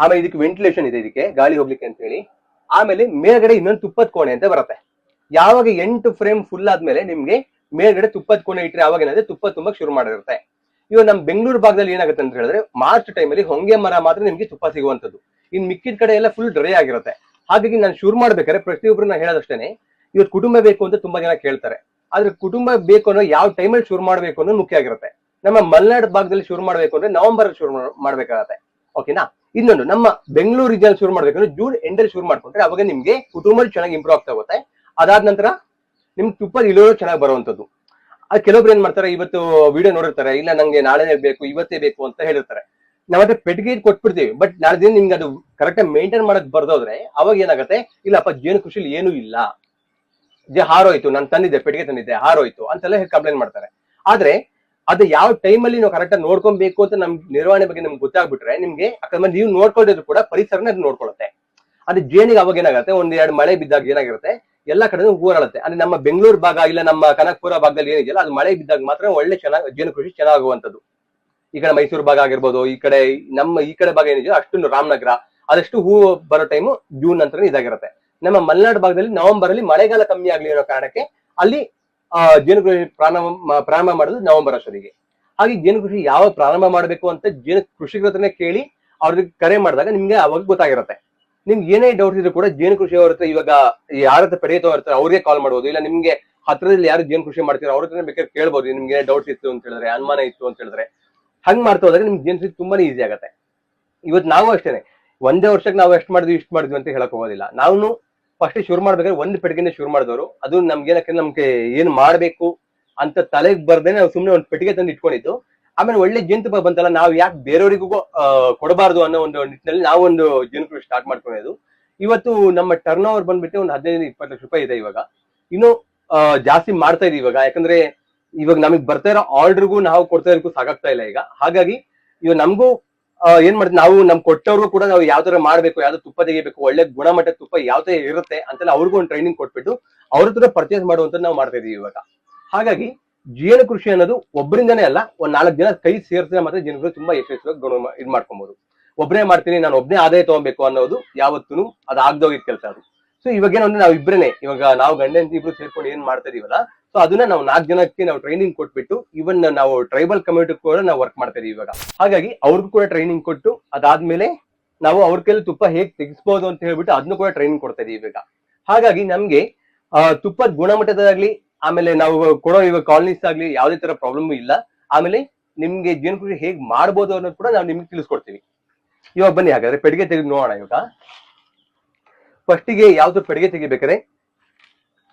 ಆಮೇಲೆ ಇದಕ್ಕೆ ವೆಂಟಿಲೇಷನ್ ಇದೆ ಇದಕ್ಕೆ, ಗಾಳಿ ಹೋಗ್ಲಿಕ್ಕೆ ಅಂತ ಹೇಳಿ ಆಮೇಲೆ ಮೇಲ್ಗಡೆ ಇನ್ನೊಂದು ತುಪ್ಪದ ಕೋಣೆ ಅಂತ ಬರುತ್ತೆ. ಯಾವಾಗ ಎಂಟು ಫ್ರೇಮ್ ಫುಲ್ ಆದ್ಮೇಲೆ ನಿಮ್ಗೆ ಮೇಲ್ಗಡೆ ತುಪ್ಪದ ಕೋಣೆ ಇಟ್ಟರೆ ಅವಾಗ ಏನಾದ್ರೆ ತುಪ್ಪ ತುಂಬಾ ಶುರು ಮಾಡಿರುತ್ತೆ. ಇವಾಗ ನಮ್ಮ ಬೆಂಗಳೂರು ಭಾಗದಲ್ಲಿ ಏನಾಗುತ್ತೆ ಅಂತ ಹೇಳಿದ್ರೆ ಮಾರ್ಚ್ ಟೈಮಲ್ಲಿ ಹೊಂಗೆ ಮರ ಮಾತ್ರ ನಿಮ್ಗೆ ತುಪ್ಪ ಸಿಗುವಂಥದ್ದು. ಇನ್ ಮಿಕ್ಕಿದ ಕಡೆ ಎಲ್ಲ ಫುಲ್ ಡ್ರೈ ಆಗಿರುತ್ತೆ. ಹಾಗಾಗಿ ನಾನು ಶುರು ಮಾಡ್ಬೇಕಾದ್ರೆ ಪ್ರತಿಯೊಬ್ರು ನಾನು ಹೇಳೋದಷ್ಟೇನೆ, ಇವತ್ತು ಕುಟುಂಬ ಬೇಕು ಅಂತ ತುಂಬಾ ಜನ ಕೇಳ್ತಾರೆ. ಆದ್ರೆ ಕುಟುಂಬ ಬೇಕು ಅನ್ನೋ ಯಾವ ಟೈಮಲ್ಲಿ ಶುರು ಮಾಡ್ಬೇಕು ಅನ್ನೋ ಮುಖ್ಯ ಆಗಿರುತ್ತೆ. ನಮ್ಮ ಮಲೆನಾಡು ಭಾಗದಲ್ಲಿ ಶುರು ಮಾಡ್ಬೇಕು ಅಂದ್ರೆ ನವೆಂಬರ್ ಶುರು ಮಾಡ್- ಮಾಡ್ಬೇಕಾಗತ್ತೆ ಓಕೆನಾ ಇನ್ನೊಂದು, ನಮ್ಮ ಬೆಂಗಳೂರು ರೀಜನ್ ಶುರು ಮಾಡ್ಬೇಕಂದ್ರೆ ಜೂನ್ ಎಂಡಲ್ಲಿ ಶುರು ಮಾಡ್ಕೊಂಡ್ರೆ ಅವಾಗ ನಿಮ್ಗೆ ಕುಟುಂಬ ಚೆನ್ನಾಗಿ ಇಂಪ್ರೂವ್ ಆಗ್ತಾ ಹೋಗುತ್ತೆ. ಅದಾದ ನಂತರ ನಿಮ್ ತುಪ್ಪದ ಇಳುವರಿ ಚೆನ್ನಾಗಿ ಬರುವಂತದ್ದು ಅದು ಕೆಲವೊಬ್ರು ಏನ್ ಮಾಡ್ತಾರೆ, ಇವತ್ತು ವಿಡಿಯೋ ನೋಡಿರ್ತಾರೆ, ಇಲ್ಲ ನಂಗೆ ನಾಳೆ ಬೇಕು, ಇವತ್ತೇ ಬೇಕು ಅಂತ ಹೇಳಿರ್ತಾರೆ. ನಾವ್ ಅದೇ ಪೆಟ್ಟಿಗೆ ಕೊಟ್ಬಿಡ್ತೀವಿ ಬಟ್ ನಾಳೆ ದಿನ ನಿಮ್ಗೆ ಅದು ಕರೆಕ್ಟ್ ಮೇಂಟೈನ್ ಮಾಡಕ್ ಬರ್ದೋದ್ರೆ ಅವಾಗ ಏನಾಗುತ್ತೆ, ಇಲ್ಲಪ್ಪ ಜೇನು ಕೃಷಿಲಿ ಏನೂ ಇಲ್ಲ. ಜೆ, ಹಾರೋಯ್ತು, ನಾನು ತಂದಿದ್ದೆ, ಪೆಟ್ಟಿಗೆ ತಂದಿದ್ದೆ, ಹಾರೋಯ್ತು ಅಂತೆಲ್ಲ ಕಂಪ್ಲೇಂಟ್ ಮಾಡ್ತಾರೆ. ಆದ್ರೆ ಅದು ಯಾವ ಟೈಮಲ್ಲಿ ನಾವು ಕರೆಕ್ಟ್ ಆಗಿ ನೋಡ್ಕೊಬೇಕು ಅಂತ ನಮ್ ನಿರ್ವಹಣೆ ಬಗ್ಗೆ ನಮ್ಗೆ ಗೊತ್ತಾಗ್ಬಿಟ್ರೆ ನಿಮ್ಗೆ ಅಕಸ್ಮಾತ್ ನೀವು ನೋಡ್ಕೊಳ್ಳೋದು ಕೂಡ ಪರಿಸರನ ಅದು ನೋಡ್ಕೊಳ್ಳುತ್ತೆ ಅದು ಜೇನಿಗೆ ಅವಾಗ ಏನಾಗುತ್ತೆ? ಒಂದ್ ಎರಡು ಮಳೆ ಬಿದ್ದಾಗ ಏನಾಗಿರುತ್ತೆ? ಎಲ್ಲಾ ಕಡೆ ಊರಳುತ್ತೆ. ಅಂದ್ರೆ ನಮ್ಮ ಬೆಂಗಳೂರು ಭಾಗ ಇಲ್ಲ ನಮ್ಮ ಕನಕಪುರ ಭಾಗದಲ್ಲಿ ಏನಿದೆಯಲ್ಲ, ಅದು ಮಳೆ ಬಿದ್ದಾಗ ಮಾತ್ರ ಒಳ್ಳೆ ಚೆನ್ನಾಗಿ ಜೇನು ಕೃಷಿ ಚೆನ್ನಾಗುವಂತದ್ದು ಈ ಕಡೆ ಮೈಸೂರು ಭಾಗ ಆಗಿರ್ಬೋದು, ಈ ಕಡೆ ನಮ್ಮ ಈ ಕಡೆ ಭಾಗ ಏನಿದೆಯೋ ಅಷ್ಟು ರಾಮನಗರ ಅದಷ್ಟು ಹೂ ಬರೋ ಟೈಮು ಜೂನ್ ನಂತರ ಇದಾಗಿರುತ್ತೆ. ನಮ್ಮ ಮಲೆನಾಡು ಭಾಗದಲ್ಲಿ ನವೆಂಬರ್ ಅಲ್ಲಿ ಮಳೆಗಾಲ ಕಮ್ಮಿ ಆಗ್ಲಿ ಅನ್ನೋ ಕಾರಣಕ್ಕೆ ಅಲ್ಲಿ ಆ, ಜೇನು ಕೃಷಿ ಪ್ರಾರಂಭ ಪ್ರಾರಂಭ ಮಾಡೋದು ನವೆಂಬರ್ ಅಷ್ಟೊತ್ತಿಗೆ ಹಾಗೆ ಜೇನು ಕೃಷಿ ಯಾವ ಪ್ರಾರಂಭ ಮಾಡಬೇಕು ಅಂತ ಜೇನು ಕೃಷಿಕರ ಹತ್ರನೇ ಕೇಳಿ ಅವ್ರಿಗೆ ಕರೆ ಮಾಡಿದಾಗ ನಿಮ್ಗೆ ಅವಾಗ ಗೊತ್ತಾಗಿರುತ್ತೆ. ನಿಮ್ಗೆ ಏನೇ ಡೌಟ್ ಇದ್ರು ಕೂಡ ಜೇನು ಕೃಷಿ ಅವ್ರ ಹತ್ರ ಇವಾಗ ಯಾರ ಹತ್ರ ಪಡೆಯುತ್ತೋ ಇರ್ತಾರೆ ಅವ್ರಿಗೆ ಕಾಲ್ ಮಾಡ್ಬೋದು. ಇಲ್ಲ ನಿಮ್ಗೆ ಹತ್ರದಲ್ಲಿ ಯಾರು ಜೇನು ಕೃಷಿ ಮಾಡ್ತೀರೋ ಅವ್ರ ಹತ್ರ ಬೇಕಾದ್ರೆ ಕೇಳ್ಬೋದು. ನಿಮ್ಗೆ ಏನೇ ಡೌಟ್ಸ್ ಇತ್ತು ಅಂತ ಹೇಳಿದ್ರೆ ಅನುಮಾನ ಇತ್ತು ಅಂತ ಹೇಳಿದ್ರೆ. ಹಂಗ್ ಮಾಡ್ತಾ ಹೋದಾಗ ನಿಮ್ಗೆ ಜೇನು ಕೃಷಿ ತುಂಬಾನೇ ಈಸಿ ಆಗುತ್ತೆ. ಇವತ್ತು ನಾವು ಅಷ್ಟೇನೆ. ಒಂದೇ ವರ್ಷಕ್ಕೆ ನಾವು ಎಷ್ಟು ಮಾಡಿದ್ವಿ ಇಷ್ಟು ಮಾಡಿದ್ವಿ ಅಂತ ಹೇಳಕ್ ಹೋಗೋದಿಲ್ಲ. ನಾವು ಫಸ್ಟ್ ಶುರು ಮಾಡ್ಬೇಕಾದ್ರೆ ಒಂದು ಪೆಟ್ಟಿಗೆನೇ ಶುರು ಮಾಡಿದವರು. ಅದು ನಮ್ಗೆ ಏನಕ್ಕೆ, ನಮ್ಗೆ ಏನ್ ಮಾಡ್ಬೇಕು ಅಂತ ತಲೆಗೆ ಬರ್ದೇನೆ ನಾವು ಸುಮ್ನೆ ಒಂದು ಪೆಟ್ಟಿಗೆ ತಂದು ಇಟ್ಕೊಂಡಿದ್ದು. ಆಮೇಲೆ ಒಳ್ಳೆ ಜೇನುತುಪ್ಪ ಬಂತಲ್ಲ, ನಾವು ಯಾಕೆ ಬೇರೆಯವರಿಗೂ ಕೊಡಬಾರ್ದು ಅನ್ನೋ ಒಂದು ನಿಟ್ಟಿನಲ್ಲಿ ನಾವು ಒಂದು ಜೇನುಕೃಷಿ ಸ್ಟಾರ್ಟ್ ಮಾಡ್ಕೊಂಡಿದ್ದು ಇವತ್ತು ನಮ್ಮ ಟರ್ನ್ ಓವರ್ ಬಂದ್ಬಿಟ್ಟು ಒಂದು ಹದಿನೈದು, ಇಪ್ಪತ್ತು ಲಕ್ಷ ರೂಪಾಯಿ ಇದೆ ಇವಾಗ. ಇನ್ನು ಜಾಸ್ತಿ ಮಾಡ್ತಾ ಇದೀವಿ ಇವಾಗ. ಯಾಕಂದ್ರೆ ಇವಾಗ ನಮಗೆ ಬರ್ತಾ ಇರೋ ಆರ್ಡರ್ಗೂ ನಾವು ಕೊಡ್ತಾ ಇರೋಕ್ಕೂ ಸಾಕಾಗ್ತಾ ಇಲ್ಲ ಈಗ. ಹಾಗಾಗಿ ಇವಾಗ ನಮಗೂ ಏನ್ ಮಾಡ್ತೀವಿ, ನಾವು ನಮ್ ಕೊಟ್ಟವ್ರಿಗೂ ಕೂಡ ನಾವು ಯಾವ ತರ ಮಾಡ್ಬೇಕು, ಯಾವ್ದು ತುಪ್ಪ ತೆಗಿಬೇಕು, ಒಳ್ಳೆ ಗುಣಮಟ್ಟದ ತುಪ್ಪ ಯಾವ ತರ ಇರುತ್ತೆ ಅಂತೆಲ್ಲ ಅವ್ರಿಗೂ ಒಂದು ಟ್ರೈನಿಂಗ್ ಕೊಟ್ಬಿಟ್ಟು ಅವ್ರ ಹತ್ರ ಪರ್ಚೇಸ್ ಮಾಡುವಂತ ನಾವು ಮಾಡ್ತಾ ಇದೀವಿ ಇವಾಗ. ಹಾಗಾಗಿ ಜೇನು ಕೃಷಿ ಅನ್ನೋದು ಒಬ್ಬರಿಂದನೇ ಅಲ್ಲ, ಒಂದ್ ನಾಲ್ಕು ಜನ ಕೈ ಸೇರಿಸಿದ್ರೆ ಮಾತ್ರ ಜನರು ತುಂಬಾ ಯಶಸ್ವಿಯಾಗಿ ಗುಣ ಇದು ಮಾಡ್ಕೊಬಹುದು ಒಬ್ಬನೇ ಮಾಡ್ತೀನಿ, ನಾನು ಒಬ್ಬನೇ ಆದಾಯ ತಗೊಬೇಕು ಅನ್ನೋದು ಯಾವತ್ತೂ ಅದು ಆಗ್ದೋಗಿದ್ ಕೆಲಸ ಅದು. ಸೊ ಇವಾಗ ಏನಂದ್ರೆ ನಾವು ಇಬ್ರೇನೆ ಇವಾಗ ನಾವು ಗಂಡ ಇಬ್ರು ಸೇರ್ಕೊಂಡು ಏನ್ ಮಾಡ್ತಾ ಇದೀವಲ್ಲ ಸೊ ಅದನ್ನ ನಾವು ನಾಲ್ಕು ಜನಕ್ಕೆ ನಾವು ಟ್ರೈನಿಂಗ್ ಕೊಟ್ಬಿಟ್ಟು ಇವನ್ ನಾವು ಟ್ರೈಬಲ್ ಕಮ್ಯುನಿಟಿ ಕೂಡ ನಾವು ವರ್ಕ್ ಮಾಡ್ತಾ ಇದೀವಿ ಇವಾಗ. ಹಾಗಾಗಿ ಅವ್ರಿಗೂ ಕೂಡ ಟ್ರೈನಿಂಗ್ ಕೊಟ್ಟು, ಅದಾದ್ಮೇಲೆ ನಾವು ಅವ್ರ ಕೈಲಿ ತುಪ್ಪ ಹೇಗೆ ತೆಗಿಸ್ಬೋದು ಅಂತ ಹೇಳ್ಬಿಟ್ಟು ಅದನ್ನು ಕೂಡ ಟ್ರೈನಿಂಗ್ ಕೊಡ್ತಾ ಇದೀವಿ ಇವಾಗ. ಹಾಗಾಗಿ ನಮ್ಗೆ ತುಪ್ಪದ ಗುಣಮಟ್ಟದಾಗ್ಲಿ, ಆಮೇಲೆ ನಾವು ಕೊಡೋ ಇವಾಗ ಕಾಲನೀಸ್ ಆಗ್ಲಿ ಯಾವುದೇ ತರ ಪ್ರಾಬ್ಲಮ್ ಇಲ್ಲ. ಆಮೇಲೆ ನಿಮ್ಗೆ ಜೀವನ ಕೃಷಿ ಹೇಗ್ ಮಾಡ್ಬೋದು ಅನ್ನೋದು ಕೂಡ ನಾವು ನಿಮ್ಗೆ ತಿಳಿಸ್ಕೊಡ್ತೀವಿ. ಇವಾಗ ಬನ್ನಿ ಹಾಗಾದ್ರೆ ಪೆಡಿಗೆ ತೆಗೆದು ನೋಡೋಣ ಇವಾಗ. ಫಸ್ಟಿಗೆ ಯಾವ್ದು ಪೆಡಿಗೆ ತೆಗಿಬೇಕಾದ್ರೆ,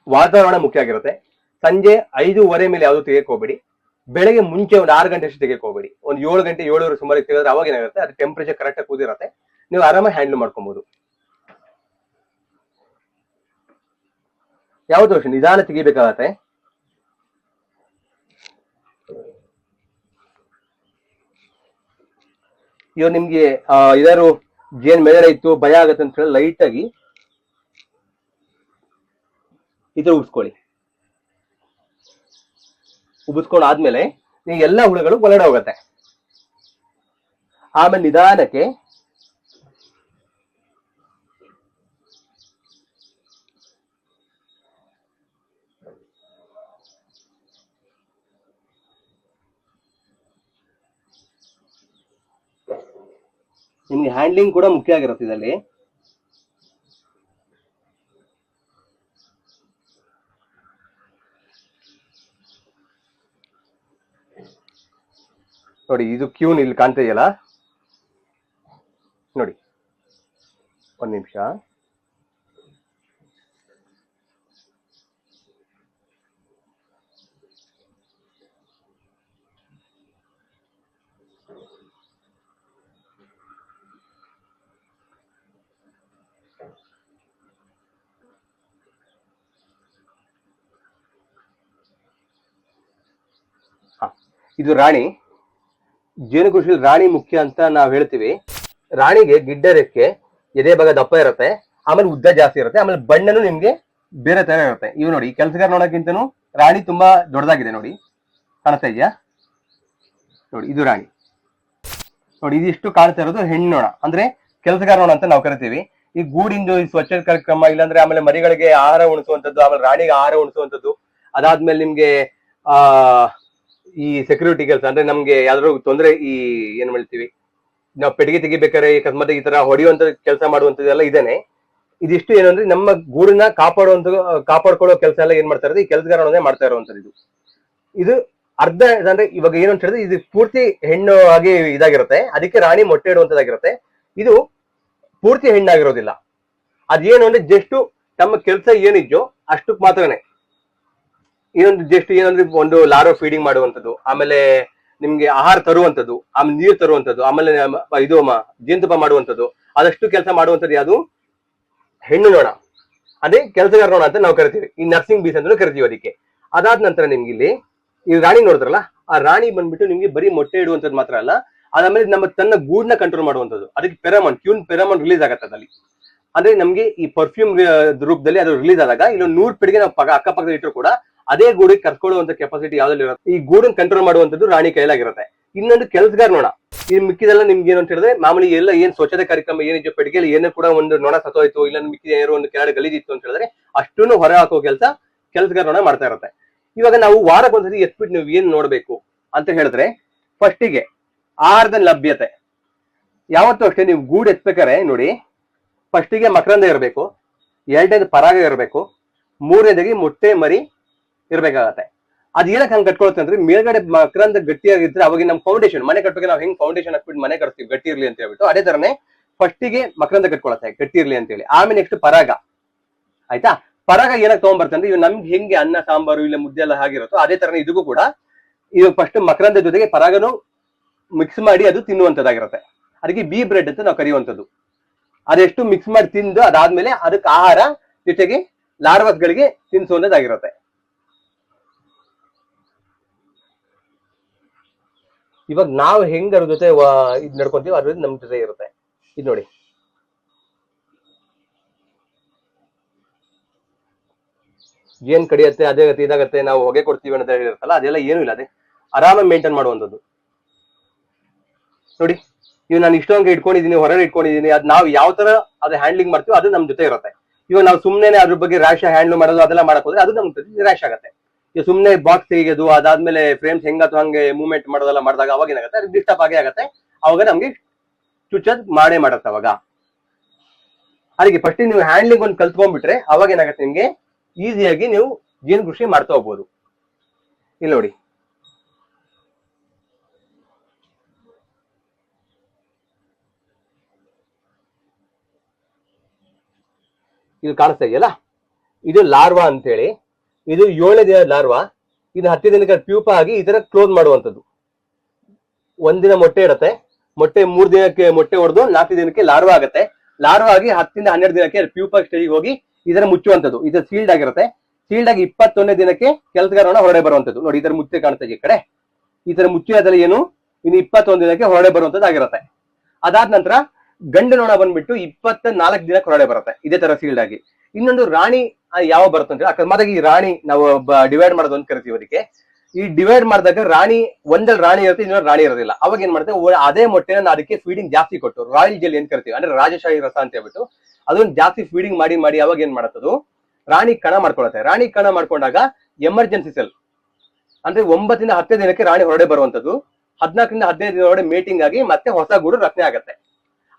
ವಾತಾವರಣ ಮುಖ್ಯ ಆಗಿರುತ್ತೆ. ಸಂಜೆ ಐದೂವರೆ ಮೇಲೆ ಯಾವುದು ತೆಗೆಕೋಬೇಡಿ ಬೆಳಗ್ಗೆ ಮುಂಚೆ ಒಂದು ಆರು ಗಂಟೆ ಅಷ್ಟು ತೆಗೆಯಕ್ಕೆ ಒಂದು ಏಳು ಗಂಟೆ, ಏಳುವರೆ ಸುಮಾರು ತೆಗೆದ್ರೆ ಅವಾಗ ಏನಾಗುತ್ತೆ? ಅದು ಟೆಂಪರೇಚರ್ ಕರೆಕ್ಟ್ ಆಗಿ ಕೂದಿರುತ್ತೆ. ನೀವು ಆರಾಮಾಗಿ ಹ್ಯಾಂಡಲ್ ಮಾಡ್ಕೊಬಹುದು ಯಾವ ದೋಷ ನಿಧಾನ ತೆಗಿಬೇಕಾಗತ್ತೆ. ಇವಾಗ ನಿಮ್ಗೆ ಇದಾರು ಜೇನ್ ಮೇಲೆ ಇತ್ತು, ಭಯ ಆಗತ್ತೆ ಅಂತ ಹೇಳಿ ಲೈಟ್ ಆಗಿ ಇದ್ರ ತರ ಉಬ್ಸ್ಕೊಳ್ಳಿ ಉಬ್ಬಿಸ್ಕೊಂಡು ಆದ್ಮೇಲೆ ನೀವು ಎಲ್ಲ ಹುಳುಗಳು ಒಳಗಡೆ ಹೋಗತ್ತೆ ಆಮೇಲೆ ನಿಧಾನಕ್ಕೆ ನಿಮ್ಗೆ ಹ್ಯಾಂಡ್ಲಿಂಗ್ ಕೂಡ ಮುಖ್ಯ ಆಗಿರುತ್ತೆ ಇದರಲ್ಲಿ. ನೋಡಿ ಇದು ಕ್ಯೂನ್ ಇಲ್ಲಿ ಕಾಣ್ತಿದೆಯಲ್ಲ ನೋಡಿ. ಒಂದು ನಿಮಿಷ. ಇದು ರಾಣಿ. ಜೇನು ಕೃಷಿಲಿ ರಾಣಿ ಮುಖ್ಯ ಅಂತ ನಾವು ಹೇಳ್ತೀವಿ. ರಾಣಿಗೆ ಗಿಡ್ಡ ರೆಕ್ಕೆ ಎದೆ ಭಾಗ ದಪ್ಪ ಇರುತ್ತೆ, ಆಮೇಲೆ ಉದ್ದ ಜಾಸ್ತಿ ಇರುತ್ತೆ, ಆಮೇಲೆ ಬಣ್ಣನು ನಿಮ್ಗೆ ಬೇರೆ ತರ ಇರುತ್ತೆ. ಇವ್ ನೋಡಿ, ಕೆಲಸಗಾರ ನೋಡೋಕ್ಕಿಂತನೂ ರಾಣಿ ತುಂಬಾ ದೊಡ್ಡದಾಗಿದೆ ನೋಡಿ. ಕಾಣಿಸ್ತಾ ಇದೆಯಾ? ನೋಡಿ, ಇದು ರಾಣಿ. ನೋಡಿ, ಇದಿಷ್ಟು ಕಾಣ್ತಾ ಇರೋದು ಹೆಣ್ಣೋಣ ಅಂದ್ರೆ ಕೆಲಸಗಾರ ನೋಣ ಅಂತ ನಾವು ಕರಿತೀವಿ. ಈ ಗೂಡಿಂದು ಈ ಸ್ವಚ್ಛ ಕಾರ್ಯಕ್ರಮ, ಇಲ್ಲಾಂದ್ರೆ ಆಮೇಲೆ ಮರಿಗಳಿಗೆ ಆಹಾರ ಉಣಿಸುವಂತದ್ದು, ಆಮೇಲೆ ರಾಣಿಗೆ ಆಹಾರ ಉಣಿಸುವಂತದ್ದು, ಅದಾದ್ಮೇಲೆ ನಿಮ್ಗೆ, ಆ ಈ ಸೆಕ್ಯೂರಿಟಿ ಕೆಲಸ ಅಂದ್ರೆ ನಮ್ಗೆ ಯಾವ್ದಾದ್ರು ತೊಂದರೆ ಈ, ಏನ್ ಹೇಳ್ತೀವಿ ನಾವು ಪೆಟ್ಟಿಗೆ ತೆಗಿಬೇಕಾದ್ರೆ ಅಕಸ್ಮಾತ್ ಈ ತರ ಹೊಡೆಯುವಂತ ಕೆಲಸ ಮಾಡುವಂತದ್ದೆಲ್ಲ ಇದೇನೆ. ಇದಿಷ್ಟು ಏನಂದ್ರೆ ನಮ್ಮ ಗೂಡನ್ನ ಕಾಪಾಡುವಂತ, ಕಾಪಾಡ್ಕೊಳ್ಳೋ ಕೆಲಸ ಎಲ್ಲ ಏನ್ ಮಾಡ್ತಾ ಇರೋದು, ಈ ಕೆಲಸಗಾರನೇ ಮಾಡ್ತಾ ಇರುವಂತದ್ದು ಇದು. ಇದು ಅರ್ಧ ಅಂದ್ರೆ ಇವಾಗ ಏನು ಅಂತ ಹೇಳಿದ್ರೆ ಇದು ಪೂರ್ತಿ ಹೆಣ್ಣು ಆಗಿ ಇದಾಗಿರುತ್ತೆ, ಅದಕ್ಕೆ ರಾಣಿ ಮೊಟ್ಟೆ ಇಡುವಂತದ್ದಾಗಿರುತ್ತೆ ಇದು ಪೂರ್ತಿ ಹೆಣ್ಣಾಗಿರೋದಿಲ್ಲ. ಅದೇನು ಅಂದ್ರೆ ಜಸ್ಟ್ ತಮ್ಮ ಕೆಲಸ ಏನಿದ್ಯೋ ಅಷ್ಟಕ್ಕೆ ಮಾತ್ರನೇ. ಇನ್ನೊಂದು ಜಸ್ಟ್ ಏನಂದ್ರೆ ಒಂದು ಲಾರೋ ಫೀಡಿಂಗ್ ಮಾಡುವಂಥದ್ದು, ಆಮೇಲೆ ನಿಮ್ಗೆ ಆಹಾರ ತರುವಂಥದ್ದು, ಆಮೇಲೆ ನೀರು ತರುವಂಥದ್ದು, ಆಮೇಲೆ ಇದು ಜೇನುತುಪ್ಪ ಮಾಡುವಂಥದ್ದು ಅದಷ್ಟು ಕೆಲಸ ಮಾಡುವಂಥದ್ದು ಯಾವುದು? ಹೆಣ್ಣು ನೋಣ. ಅದೇ ಕೆಲಸಗಾರ ನೋಣ ಅಂತ ನಾವು ಕರಿತೀವಿ. ಈ ನರ್ಸಿಂಗ್ ಬೀಸ್ ಅಂತ ಕರಿತೀವಿ ಅದಕ್ಕೆ. ಅದಾದ ನಂತರ ನಿಮ್ಗೆ ಇಲ್ಲಿ, ಈ ರಾಣಿ ನೋಡಿದ್ರಲ್ಲ, ಆ ರಾಣಿ ಬಂದ್ಬಿಟ್ಟು ನಿಮ್ಗೆ ಬರೀ ಮೊಟ್ಟೆ ಇಡುವಂಥದ್ದು ಮಾತ್ರ ಅಲ್ಲ, ಅದಾದ್ಮೇಲೆ ನಮ್ಮ ತನ್ನ ಗೂಡ್ನ ಕಂಟ್ರೋಲ್ ಮಾಡುವಂಥದ್ದು. ಅದಕ್ಕೆ ಪೆರಮನ್ ಕ್ಯೂನ್ ಪೆರಮನ್ ರಿಲೀಸ್ ಆಗತ್ತೆ ಅಲ್ಲಿ ಅಂದ್ರೆ ನಮ್ಗೆ ಈ ಪರ್ಫ್ಯೂಮ್ ರೂಪದಲ್ಲಿ ಅದು ರಿಲೀಸ್ ಆದಾಗ ಇಲ್ಲೊಂದು ನೂರು ಪಿಡಿಗೆ ನಾವು ಪಕ್ಕ ಅಕ್ಕಪಕ್ಕದಲ್ಲಿ ಇಟ್ಟರು ಕೂಡ ಅದೇ ಗೂಡಿಗೆ ಕರ್ಕೊಳ್ಳುವಂತ ಕೆಪಾಸಿಟಿ ಯಾವ್ದಲ್ಲಿ ಇರುತ್ತೆ? ಈ ಗೂಡನ್ನ ಕಂಟ್ರೋಲ್ ಮಾಡುವಂತದ್ದು ರಾಣಿ ಕೈಲಾಗಿರುತ್ತೆ. ಇನ್ನೊಂದು ಕೆಲಸಗಾರ ನೋಣ ಈ ಮಿಕ್ಕಿದೆಲ್ಲ ನಿಮ್ಗೆ ಏನು ಅಂತ ಹೇಳಿದ್ರೆ ಮಾಮೂಲಿ ಎಲ್ಲ ಏನ್ ಸ್ವಚ್ಛತೆ ಕಾರ್ಯಕ್ರಮ ಏನಿದೆ ಪೆಟ್ಟಿಗೆಯಲ್ಲಿ ಏನೇ ಕೂಡ ಒಂದು ನೊಣ ಸತ್ತೋಯ್ತು ಇಲ್ಲ ಮಿಕ್ಕಿದ ಏನೋ ಒಂದು ಕೆಳಗಡೆ ಗಲೀಜಿತ್ತು ಅಂತ ಹೇಳಿದ್ರೆ ಅಷ್ಟನ್ನು ಹೊರ ಹಾಕೋ ಕೆಲಸ ಕೆಲಸಗಾರ ನೋಣ ಮಾಡ್ತಾ ಇರುತ್ತೆ. ಇವಾಗ ನಾವು ವಾರಕ್ಕೊಂದ್ಸತಿ ಎತ್ಬಿಟ್ಟು ನೀವು ಏನ್ ನೋಡ್ಬೇಕು ಅಂತ ಹೇಳಿದ್ರೆ ಫಸ್ಟಿಗೆ ಆಹಾರದ ಲಭ್ಯತೆ. ಯಾವತ್ತೂ ಅಷ್ಟೇ ನೀವು ಗೂಡು ಎತ್ಬೇಕಾರೆ ನೋಡಿ ಫಸ್ಟಿಗೆ ಮಕರಂದ ಇರಬೇಕು, ಎರಡನೇದು ಪರಾಗ ಇರಬೇಕು, ಮೂರನೇದಾಗಿ ಮೊಟ್ಟೆ ಮರಿ ಇರ್ಬೇಕಾಗತ್ತೆ. ಅದ್ ಏನಕ್ಕೆ ಹಂಗೆ ಕಟ್ಕೊಳುತ್ತೆ ಅಂದ್ರೆ ಮೇಲ್ಗಡೆ ಮಕರಂದ ಗಟ್ಟಿಯಾಗಿದ್ರೆ ಅವಾಗ ನಮ್ ಫೌಂಡೇಶನ್ ಮನೆ ಕಟ್ಟಬೇಕು ನಾವು ಹೆಂಗ್ ಫೌಂಡೇಶನ್ ಹಾಕ್ಬಿಟ್ಟು ಮನೆ ಕಟ್ತೀವಿ ಗಟ್ಟಿ ಇರ್ಲಿ ಅಂತ ಹೇಳ್ಬಿಟ್ಟು ಅದೇ ತರನೇ ಫಸ್ಟಿಗೆ ಮಕರಂದ ಕಟ್ಕೊಳತ್ತೆ, ಗಟ್ಟಿ ಇರ್ಲಿ ಅಂತ ಹೇಳಿ. ಆಮೇಲೆ ನೆಕ್ಸ್ಟ್ ಪರಾಗ. ಆಯ್ತಾ? ಪರಾಗ ಏನಕ್ಕೆ ತಗೊಂಡ್ಬರ್ತಂದ್ರೆ ಇವ್ ನಮ್ಗೆ ಹೆಂಗೆ ಅನ್ನ, ಸಾಂಬಾರು, ಇಲ್ಲ ಮುದ್ದೆ ಎಲ್ಲ ಹಾಗಿರುತ್ತೋ ಅದೇ ತರನೇ ಇದಕ್ಕೂ ಕೂಡ ಇದು ಫಸ್ಟ್ ಮಕರಂದ ಜೊತೆಗೆ ಪರಾಗನು ಮಿಕ್ಸ್ ಮಾಡಿ ಅದು ತಿನ್ನುವಂತದ್ದಾಗಿರುತ್ತೆ. ಅದಕ್ಕೆ ಬಿ ಬ್ರೆಡ್ ಅಂತ ನಾವು ಕರೆಯುವಂಥದ್ದು. ಅದೆಷ್ಟು ಮಿಕ್ಸ್ ಮಾಡಿ ತಿಂದು ಅದಾದ್ಮೇಲೆ ಅದಕ್ಕೆ ಆಹಾರ ಜೊತೆಗೆ ಲಾರ್ವಸ್ ಗಳಿಗೆ ಇವಾಗ ನಾವು ಹೆಂಗ್ ಅದ್ರ ಜೊತೆ ಇದ್ ನಡ್ಕೊಂತೀವಿ ಅದ್ರ ಜೊತೆ ನಮ್ ಜೊತೆ ಇರುತ್ತೆ. ಇದ್ ನೋಡಿ. ಏನ್ ಕಡಿಯತ್ತೆ, ಅದೇ ಗತಿ ಇದಾಗತ್ತೆ, ನಾವು ಹೊಗೆ ಕೊಡ್ತೀವಿ ಅಂತ ಹೇಳಿರ್ತಲ್ಲ ಅದೆಲ್ಲ ಏನು ಇಲ್ಲ, ಅದೇ ಆರಾಮಾಗಿ ಮೇಂಟೈನ್ ಮಾಡುವಂಥದ್ದು. ನೋಡಿ ಇವ್ ನಾನು ಇಷ್ಟೊಂದು ಇಟ್ಕೊಂಡಿದೀನಿ ಹೊರಗಡೆ ಇಟ್ಕೊಂಡಿದೀನಿ ಅದ್ ನಾವು ಯಾವ ತರ ಅದು ಹ್ಯಾಂಡ್ಲಿಂಗ್ ಮಾಡ್ತೀವಿ ಅದು ನಮ್ ಜೊತೆ ಇರುತ್ತೆ. ಇವಾಗ ನಾವು ಸುಮ್ಮನೆ ಅದ್ರ ಬಗ್ಗೆ ರ್ಯಾಶ್ ಹ್ಯಾಂಡ್ಲ್ ಮಾಡೋದು, ಅದೆಲ್ಲ ಮಾಡಕ್ ಹೋದ್ರೆ ಅದು ನಮ್ ಜೊತೆ ರ್ಯಾಶ್ ಆಗುತ್ತೆ. ಸುಮ್ಮನೆ ಬಾಕ್ಸ್ ತೆಗೆಯೋದು ಅದಾದ್ಮೇಲೆ ಫ್ರೇಮ್ಸ್ ಹೆಂಗಾತು ಹಂಗೆ ಮೂವ್ಮೆಂಟ್ ಮಾಡೋದೆಲ್ಲ ಮಾಡಿದಾಗ ಅವಾಗ ಏನಾಗುತ್ತೆ ಡಿಸ್ಟರ್ಬ್ ಆಗೇ ಆಗುತ್ತೆ. ಅವಾಗ ನಮ್ಗೆ ಚುಚ್ಚದ್ ಮಾಡೇ ಮಾಡತ್ತೆ ಅವಾಗ. ಅದಕ್ಕೆ ಫಸ್ಟ್ ನೀವು ಹ್ಯಾಂಡ್ಲಿಂಗ್ ಒಂದು ಕಲ್ತ್ಕೊಂಡ್ಬಿಟ್ರೆ ಅವಾಗ ಏನಾಗುತ್ತೆ ನಿಮ್ಗೆ ಈಸಿಯಾಗಿ ನೀವು ಜೇನು ಕೃಷಿ ಮಾಡ್ತಾ ಹೋಗ್ಬೋದು. ಇಲ್ಲಿ ನೋಡಿ. ಇದು ಕಾಣಿಸ್ತಾ ಇದೆಯಲ್ಲ? ಇದು ಲಾರ್ವಾ ಅಂತೇಳಿ. ಇದು ಏಳನೇ ದಿನ ಲಾರ್ವಾ. ಇದು ಹತ್ತು ದಿನಕ್ಕೆ ಪ್ಯೂಪ ಆಗಿ ಈ ತರ ಕ್ಲೋಸ್ ಮಾಡುವಂಥದ್ದು. ಒಂದಿನ ಮೊಟ್ಟೆ ಇಡತ್ತೆ. ಮೊಟ್ಟೆ ಮೂರ್ ದಿನಕ್ಕೆ ಮೊಟ್ಟೆ ಹೊಡೆದು ನಾಲ್ಕು ದಿನಕ್ಕೆ ಲಾರ್ವಾ ಆಗುತ್ತೆ. ಲಾರ್ವಾ ಆಗಿ ಹತ್ತಿಂದ ಹನ್ನೆರಡು ದಿನಕ್ಕೆ ಪ್ಯೂಪ ಸ್ಟೇಜ್ ಹೋಗಿ ಇದರ ಮುಚ್ಚುವಂಥದ್ದು. ಇದು ಸೀಲ್ಡ್ ಆಗಿರುತ್ತೆ. ಸೀಲ್ಡ್ ಆಗಿ ಇಪ್ಪತ್ತೊಂದನೇ ದಿನಕ್ಕೆ ಕೆಲಸಗಾರನ ಹೊರಡೆ ಬರುವಂಥದ್ದು. ನೋಡಿ ಇದರ ಮುಚ್ಚೆ ಕಾಣ್ತಾ ಇದೆ ಈ ಕಡೆ. ಈ ತರ ಮುಚ್ಚಿದಲ್ಲಿ ಏನು? ಇನ್ನು ಇಪ್ಪತ್ತೊಂದು ದಿನಕ್ಕೆ ಹೊರಡೆ ಬರುವಂಥದ್ದು ಆಗಿರುತ್ತೆ. ಅದಾದ ನಂತರ ಗಂಡು ನೊಣ ಬಂದ್ಬಿಟ್ಟು ಇಪ್ಪತ್ತ ನಾಲ್ಕು ದಿನಕ್ಕೆ ಹೊರಡೆ ಬರುತ್ತೆ. ಇದೇ ತರ ಸೀಲ್ಡ್ ಆಗಿ. ಇನ್ನೊಂದು ರಾಣಿ ಯಾವ ಬರುತ್ತೆ ಅಕಸ್ಮಾತ್ ಈ ರಾಣಿ ನಾವು ಡಿವೈಡ್ ಮಾಡೋದು ಅಂತ ಕರಿತೀವಿ ಅದಕ್ಕೆ. ಈ ಡಿವೈಡ್ ಮಾಡಿದಾಗ ರಾಣಿ ಒಂದಲ್ಲಿ ರಾಣಿ ಇರುತ್ತೆ ಇನ್ನೊಂದು ರಾಣಿ ಇರೋದಿಲ್ಲ. ಅವಾಗ ಏನ್ ಮಾಡುತ್ತೆ ಅದೇ ಮೊಟ್ಟೆನ ಅದಕ್ಕೆ ಫೀಡಿಂಗ್ ಜಾಸ್ತಿ ಕೊಟ್ಟು ರಾಯಲ್ ಜೆಲ್ ಏನ್ ಕರಿತೀವಿ, ಅಂದ್ರೆ ರಾಜಶಾಹಿ ರಸ ಅಂತ ಹೇಳ್ಬಿಟ್ಟು, ಅದನ್ನ ಜಾಸ್ತಿ ಫೀಡಿಂಗ್ ಮಾಡಿ ಮಾಡಿ ಅವಾಗ ಏನ್ ಮಾಡತ್ತದು ರಾಣಿ ಕಣ ಮಾಡ್ಕೊಳತ್ತೆ. ರಾಣಿ ಕಣ ಮಾಡ್ಕೊಂಡಾಗ ಎಮರ್ಜೆನ್ಸಿ ಸೆಲ್ ಅಂದ್ರೆ ಒಂಬತ್ತಿಂದ ಹತ್ತನೇ ದಿನಕ್ಕೆ ರಾಣಿ ಹೊರಡೆ ಬರುವಂತದ್ದು. ಹದಿನಾಲ್ಕರಿಂದ ಹದಿನೈದು ದಿನ ಒಳಗಡೆ ಮೀಟಿಂಗ್ ಆಗಿ ಮತ್ತೆ ಹೊಸ ಗೂಡು ರಚನೆ ಆಗತ್ತೆ.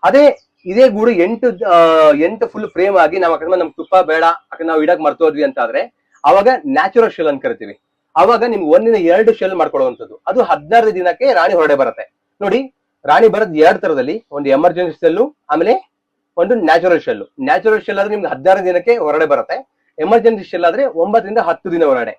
ಅದೇ ಇದೇ ಗೂಡು ಎಂಟು ಎಂಟು ಫುಲ್ ಫ್ರೇಮ್ ಆಗಿ ನಾವು ಅಕಸ್ಮಾತ್ ನಮ್ಗೆ ತುಪ್ಪ ಬೇಡ ಅಕ್ಕ ನಾವು ಇಡಕ್ ಮರ್ತೋದ್ವಿ ಅಂತ ಆದ್ರೆ ಅವಾಗ ನ್ಯಾಚುರಲ್ ಶೆಲ್ ಅಂತ ಕರಿತೀವಿ. ಅವಾಗ ನಿಮ್ಗೆ ಒಂದಿನ ಎರಡು ಶೆಲ್ ಮಾಡ್ಕೊಳ್ಳುವಂಥದ್ದು ಅದು ಹದಿನಾರು ದಿನಕ್ಕೆ ರಾಣಿ ಹೊರಡೆ ಬರುತ್ತೆ. ನೋಡಿ, ರಾಣಿ ಬರೋದ್ ಎರಡು ತರದಲ್ಲಿ ಒಂದು ಎಮರ್ಜೆನ್ಸಿ ಶೆಲ್ಲು ಆಮೇಲೆ ಒಂದು ನ್ಯಾಚುರಲ್ ಶೆಲ್ ನ್ಯಾಚುರಲ್ ಶೆಲ್ ಆದ್ರೆ ನಿಮ್ಗೆ ಹದಿನಾರು ದಿನಕ್ಕೆ ಹೊರಡೆ ಬರುತ್ತೆ. ಎಮರ್ಜೆನ್ಸಿ ಶೆಲ್ ಆದ್ರೆ ಒಂಬತ್ತರಿಂದ ಹತ್ತು ದಿನ ಹೊರಡೆ.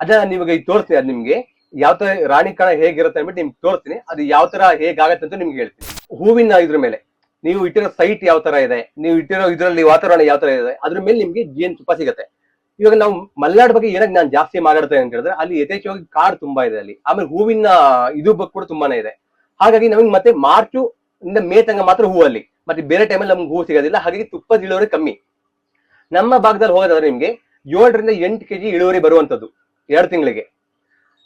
ಅದ ನಿಮಗೆ ಈಗ ತೋರಿಸ್ತೀನಿ ಅದು ನಿಮ್ಗೆ ಯಾವ ತರ ರಾಣಿ ಕಣ ಹೇಗಿರುತ್ತೆ ಅಂದ್ಬಿಟ್ಟು ನಿಮ್ಗೆ ತೋರಿಸ್ತೀನಿ. ಅದು ಯಾವ ತರ ಹೇಗಾಗತ್ತೆ ಅಂತ ನಿಮ್ಗೆ ಹೇಳ್ತೀನಿ. ಹೂವಿನ ಇದ್ರ ಮೇಲೆ. ನೀವು ಇಟ್ಟಿರೋ ಸೈಟ್ ಯಾವ ತರ ಇದೆ, ನೀವು ಇಟ್ಟಿರೋ ಇದರಲ್ಲಿ ವಾತಾವರಣ ಯಾವ ತರ ಇದೆ, ಅದ್ರ ಮೇಲೆ ನಿಮ್ಗೆ ಜೇನು ತುಪ್ಪ ಸಿಗುತ್ತೆ. ಇವಾಗ ನಾವು ಮಲೆನಾಡ್ ಬಗ್ಗೆ ಏನಕ್ಕೆ ನಾನು ಜಾಸ್ತಿ ಮಾತಾಡ್ತೇನೆ ಅಂತ ಹೇಳಿದ್ರೆ ಅಲ್ಲಿ ಯಥೇಚ್ಛವಾಗಿ ಕಾರ್ ತುಂಬಾ ಇದೆ ಅಲ್ಲಿ. ಆಮೇಲೆ ಹೂವಿನ ಇದು ಬಗ್ಗೆ ಕೂಡ ತುಂಬಾನೇ ಇದೆ. ಹಾಗಾಗಿ ನಮಗೆ ಮತ್ತೆ ಮಾರ್ಚು ಇಂದ ಮೇ ತಂಗ ಮಾತ್ರ ಹೂ ಅಲ್ಲಿ. ಮತ್ತೆ ಬೇರೆ ಟೈಮಲ್ಲಿ ನಮ್ಗೆ ಹೂ ಸಿಗೋದಿಲ್ಲ. ಹಾಗಾಗಿ ತುಪ್ಪದ ಇಳುವರಿ ಕಮ್ಮಿ. ನಮ್ಮ ಭಾಗದಲ್ಲಿ ಹೋಗೋದಾದ್ರೆ ನಿಮ್ಗೆ ಏಳರಿಂದ ಎಂಟು ಕೆಜಿ ಇಳುವರಿ ಬರುವಂತದ್ದು ಎರಡು ತಿಂಗಳಿಗೆ.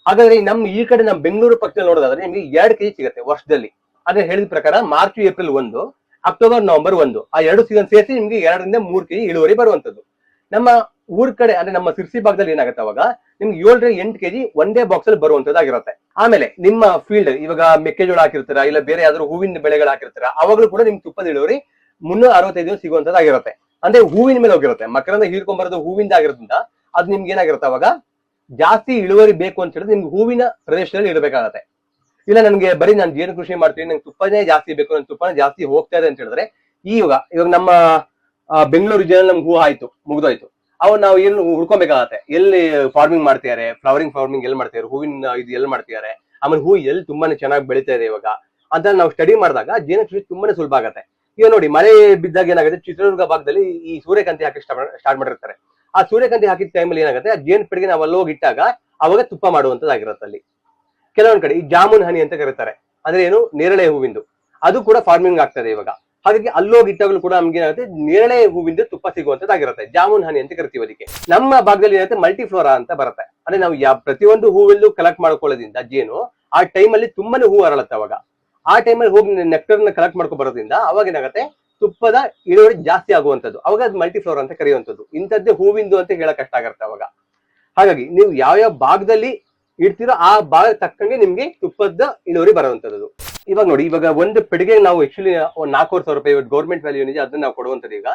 ಹಾಗಾದ್ರೆ ನಮ್ಮ ಈ ಕಡೆ ನಮ್ಮ ಬೆಂಗಳೂರು ಪಕ್ಕದಲ್ಲಿ ನೋಡೋದಾದ್ರೆ ನಿಮ್ಗೆ ಎರಡು ಕೆಜಿ ಸಿಗುತ್ತೆ ವರ್ಷದಲ್ಲಿ. ಅದೇ ಹೇಳಿದ ಪ್ರಕಾರ ಮಾರ್ಚ್ ಏಪ್ರಿಲ್ ಒಂದು ಅಕ್ಟೋಬರ್, ನವೆಂಬರ್ ಒಂದು. ಆ ಎರಡು ಸೀಸನ್ ಸೇರಿಸಿ ನಿಮ್ಗೆ ಎರಡರಿಂದ ಮೂರು ಕೆಜಿ ಇಳುವರಿ ಬರುವಂತದ್ದು ನಮ್ಮ ಊರ್ ಕಡೆ, ಅಂದ್ರೆ ನಮ್ಮ ಸಿರ್ಸಿ ಭಾಗದಲ್ಲಿ ಏನಾಗುತ್ತೆ ಅವಾಗ, ನಿಮ್ಗೆ ಏಳರಿಂದ ಎಂಟು ಕೆಜಿ ಒಂದೇ ಬಾಕ್ಸ್ ಅಲ್ಲಿ ಬರುವಂತದ್ದಾಗಿರುತ್ತೆ ಆಮೇಲೆ ನಿಮ್ಮ ಫೀಲ್ಡ್ ಇವಾಗ ಮೆಕ್ಕೆಜೋಳ ಹಾಕಿರ್ತೀರಾ, ಇಲ್ಲ ಬೇರೆ ಯಾವ್ದಾದ್ರು ಹೂವಿನ ಬೆಳೆಗಳು ಹಾಕಿರ್ತೀರಾ, ಅವಾಗಲೂ ಕೂಡ ನಿಮ್ಗೆ ತುಪ್ಪದ ಇಳುವರಿ ಮುನ್ನೂರ ಅರವತ್ತೈದು ಸಿಗುವಂತದ್ದಾಗಿರುತ್ತೆ ಅಂದ್ರೆ ಹೂವಿನ ಮೇಲೆ ಹೋಗಿರುತ್ತೆ. ಮಕರಂದ ಹೀರ್ಕೊಂಬರೋದು ಹೂವಿಂದ ಆಗಿರೋದ್ರಿಂದ ಅದು ನಿಮ್ಗೆ ಏನಾಗಿರುತ್ತೆ ಅವಾಗ ಜಾಸ್ತಿ ಇಳುವರಿ ಬೇಕು ಅಂತ ಹೇಳಿದ್ರೆ ನಿಮ್ಗೆ ಹೂವಿನ ಪ್ರದೇಶದಲ್ಲಿ ಇಡಬೇಕಾಗತ್ತೆ. ಇಲ್ಲ, ನನ್ಗೆ ಬರೀ ನಾನು ಜೇನು ಕೃಷಿ ಮಾಡ್ತೀನಿ, ನಂಗೆ ತುಪ್ಪನೇ ಜಾಸ್ತಿ ಬೇಕು ನನ್ ತುಪ್ಪನೇ ಜಾಸ್ತಿ ಹೋಗ್ತಾ ಇದೆ ಅಂತ ಹೇಳಿದ್ರೆ ಈಗ ಇವಾಗ ನಮ್ಮ ಬೆಂಗಳೂರು ಜನ ನಮ್ಗೆ ಹೂ ಆಯ್ತು, ಮುಗ್ದೋಯ್ತು. ಅವ್ ನಾವು ಏನು ಹುಡ್ಕೊಬೇಕಾಗತ್ತೆ? ಎಲ್ಲಿ ಫಾರ್ಮಿಂಗ್ ಮಾಡ್ತಿದ್ದಾರೆ ಫ್ಲವರಿಂಗ್ ಫಾರ್ಮಿಂಗ್ ಎಲ್ಲಿ ಮಾಡ್ತಿದ್ದಾರೆ ಹೂವಿನ, ಇದು ಎಲ್ಲಿ ಮಾಡ್ತಿದ್ದಾರೆ ಆಮೇಲೆ ಹೂ ಎಲ್ಲಿ ತುಂಬಾನೇ ಚೆನ್ನಾಗಿ ಬೆಳೀತಾ ಇದೆ ಇವಾಗ? ಅದನ್ನ ನಾವು ಸ್ಟಡಿ ಮಾಡಿದಾಗ ಜೇನು ಕೃಷಿ ತುಂಬಾನೇ ಸುಲಭ ಆಗತ್ತೆ. ಈಗ ನೋಡಿ, ಮಳೆ ಬಿದ್ದಾಗ ಏನಾಗುತ್ತೆ? ಚಿತ್ರದುರ್ಗ ಭಾಗದಲ್ಲಿ ಈ ಸೂರ್ಯಕಾಂತಿ ಹಾಕಿ ಸ್ಟಾರ್ಟ್ ಮಾಡಿರ್ತಾರೆ. ಆ ಸೂರ್ಯಕಾಂತಿ ಹಾಕಿದ ಟೈಮಲ್ಲಿ ಏನಾಗುತ್ತೆ? ಆ ಜೇನು ಪೆಟ್ಟಿಗೆ ನಾವು ಅಲ್ಲಿ ಹೋಗಿ ಇಟ್ಟಾಗ ಅವಾಗ ತುಪ್ಪ ಮಾಡುವಂತದ್ದಾಗಿರುತ್ತೆ ಅಲ್ಲಿ. ಕೆಲವೊಂದ್ ಕಡೆ ಈ ಜಾಮೂನ್ ಹನಿ ಅಂತ ಕರೀತಾರೆ. ಅಂದ್ರೆ ಏನು ನೇರಳೆ ಹೂವಿಂದು. ಅದು ಕೂಡ ಫಾರ್ಮಿಂಗ್ ಆಗ್ತದೆ ಇವಾಗ. ಹಾಗಾಗಿ ಅಲ್ಲೋಗಿ ಕೂಡ ನಮ್ಗೆ ಏನಾಗುತ್ತೆ, ನೇರಳೆ ಹೂವಿಂದ ತುಪ್ಪ ಸಿಗುವಂತದ್ದಾಗಿರುತ್ತೆ ಜಾಮೂನ್ ಹನಿ ಅಂತ ಕರಿತೀವಿ ಅದಕ್ಕೆ. ನಮ್ಮ ಭಾಗದಲ್ಲಿ ಏನಾಗುತ್ತೆ ಮಲ್ಟಿಫ್ಲೋರಾ ಅಂತ ಬರುತ್ತೆ. ಅಂದ್ರೆ ನಾವು ಯಾವ ಪ್ರತಿಯೊಂದು ಹೂವಿಂದು ಕಲೆಕ್ಟ್ ಮಾಡ್ಕೊಳ್ಳೋದ್ರಿಂದ, ಜೇನು, ಆ ಟೈಮಲ್ಲಿ ತುಂಬಾನೇ ಹೂ ಅರಳುತ್ತೆ ಅವಾಗ. ಆ ಟೈಮಲ್ಲಿ ಹೋಗಿ ನ ಕಲೆಕ್ಟ್ ಮಾಡ್ಕೊ ಬರೋದ್ರಿಂದ ಅವಾಗ ಏನಾಗುತ್ತೆ, ತುಪ್ಪದ ಇಳುವರಿ ಜಾಸ್ತಿ ಆಗುವಂತದ್ದು ಅವಾಗ ಅದು ಮಲ್ಟಿಫ್ಲೋರ್ ಅಂತ ಕರೆಯುವಂಥದ್ದು. ಇಂಥದ್ದೇ ಹೂವಿಂದು ಅಂತ ಹೇಳಕ್ ಕಷ್ಟ ಆಗುತ್ತೆ ಅವಾಗ. ಹಾಗಾಗಿ ನೀವು ಯಾವ ಯಾವ ಭಾಗದಲ್ಲಿ ಇಡ್ತೀರೋ ಆ ಭಾಗ ತಕ್ಕಂಗೆ ನಿಮ್ಗೆ ತುಪ್ಪದ ಇಳುವರಿ ಬರುವಂತದ್ದು. ಇವಾಗ ನೋಡಿ, ಇವಾಗ ಒಂದು ಪೆಡಿಗೆ ನಾವು ಆಕ್ಚುಲಿ ನಾಲ್ಕೂವರೆ ಸಾವಿರ ರೂಪಾಯಿ ಗೌರ್ಮೆಂಟ್ ವ್ಯಾಲ್ಯೂ ಏನಿದೆ ಅದನ್ನ ನಾವು ಕೊಡುವಂತದ್ದು ಈಗ.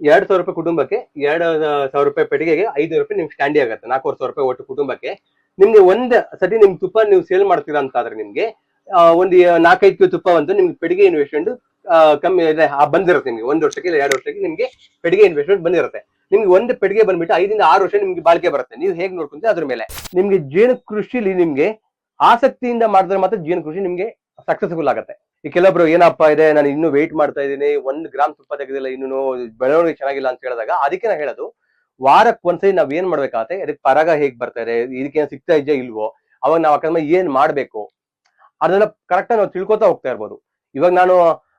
ಎರಡ್ ಸಾವಿರ ರೂಪಾಯಿ ಕುಟುಂಬಕ್ಕೆ, ಎರಡ್ ಸಾವಿರ ರೂಪಾಯಿ ಪೆಟ್ಟಿಗೆಗೆ ಐದು ರೂಪಾಯಿ ನಿಮ್ಗೆ ಸ್ಟ್ಯಾಂಡಿ ಆಗುತ್ತೆ, ನಾಲ್ಕೂವರೆ ಸಾವಿರ ರೂಪಾಯಿ ಒಟ್ಟು ಕುಟುಂಬಕ್ಕೆ. ನಿಮ್ಗೆ ಒಂದ್ ಸತಿ ನಿಮ್ ತುಪ್ಪ ನೀವು ಸೇಲ್ ಮಾಡ್ತೀರಾ ಅಂತ ಆದ್ರೆ ನಿಮ್ಗೆ ಒಂದು ನಾಲ್ಕೈದು ತುಪ್ಪ ಅಂತ ನಿಮ್ಗೆ ಪೆಡಿಗೆ ಇನ್ವೆಸ್ಟ್ಮೆಂಟ್ ಕಮ್ಮಿ ಬಂದಿರುತ್ತೆ ನಿಮ್ಗೆ. ಒಂದ್ ವರ್ಷಕ್ಕೆ ಇಲ್ಲ, ಎರಡು ವರ್ಷಕ್ಕೆ ನಿಮ್ಗೆ ಪೆಡಿಗೆ ಇನ್ವೆಸ್ಟ್ಮೆಂಟ್ ಬಂದಿರುತ್ತೆ. ನಿಮ್ಗೆ ಒಂದು ಪೆಟ್ಟಿಗೆ ಬಂದ್ಬಿಟ್ಟು ಐದಿಂದ ಆರು ವರ್ಷ ನಿಮ್ಗೆ ಬಾಳಿಕೆ ಬರುತ್ತೆ. ನೀವು ಹೇಗೆ ನೋಡ್ಕೊಂತೀವಿ ಅದ್ರ ಮೇಲೆ. ನಿಮ್ಗೆ ಜೇನು ಕೃಷಿಲಿ ನಿಮ್ಗೆ ಆಸಕ್ತಿಯಿಂದ ಮಾಡಿದ್ರೆ ಮಾತ್ರ ಜೇನು ಕೃಷಿ ನಿಮ್ಗೆ ಸಕ್ಸಸ್ಫುಲ್ ಆಗುತ್ತೆ. ಈ ಕೆಲವೊಬ್ರು, ಏನಪ್ಪ ಇದೆ, ನಾನು ಇನ್ನೂ ವೆಯ್ಟ್ ಮಾಡ್ತಾ ಇದ್ದೀನಿ, ಒಂದ್ ಗ್ರಾಮ್ ತುಪ್ಪ ತೆಗೆದಿಲ್ಲ ಇನ್ನು ಬೆಳವಣಿಗೆ ಚೆನ್ನಾಗಿಲ್ಲ ಅಂತ ಹೇಳಿದಾಗ, ಅದಕ್ಕೆ ನಾ ಹೇಳೋದು, ವಾರಕ್ಕೆ ಒಂದ್ಸರಿ ನಾವ್ ಏನ್ ಮಾಡ್ಬೇಕಾಗತ್ತೆ, ಅದಕ್ಕೆ ಪರಾಗ ಹೇಗ್ ಬರ್ತಾ ಇದೆ ಇದಕ್ಕೆ ಸಿಗ್ತಾ ಇದೆಯಾ ಇಲ್ವೋ, ಅವಾಗ ನಾವ್ ಅಕಸ್ಮಾತ್ ಏನ್ ಮಾಡ್ಬೇಕು ಅದನ್ನ ಕರೆಕ್ಟ್ ನಾವು ತಿಳ್ಕೊತಾ ಹೋಗ್ತಾ ಇರ್ಬೋದು. ಇವಾಗ ನಾನು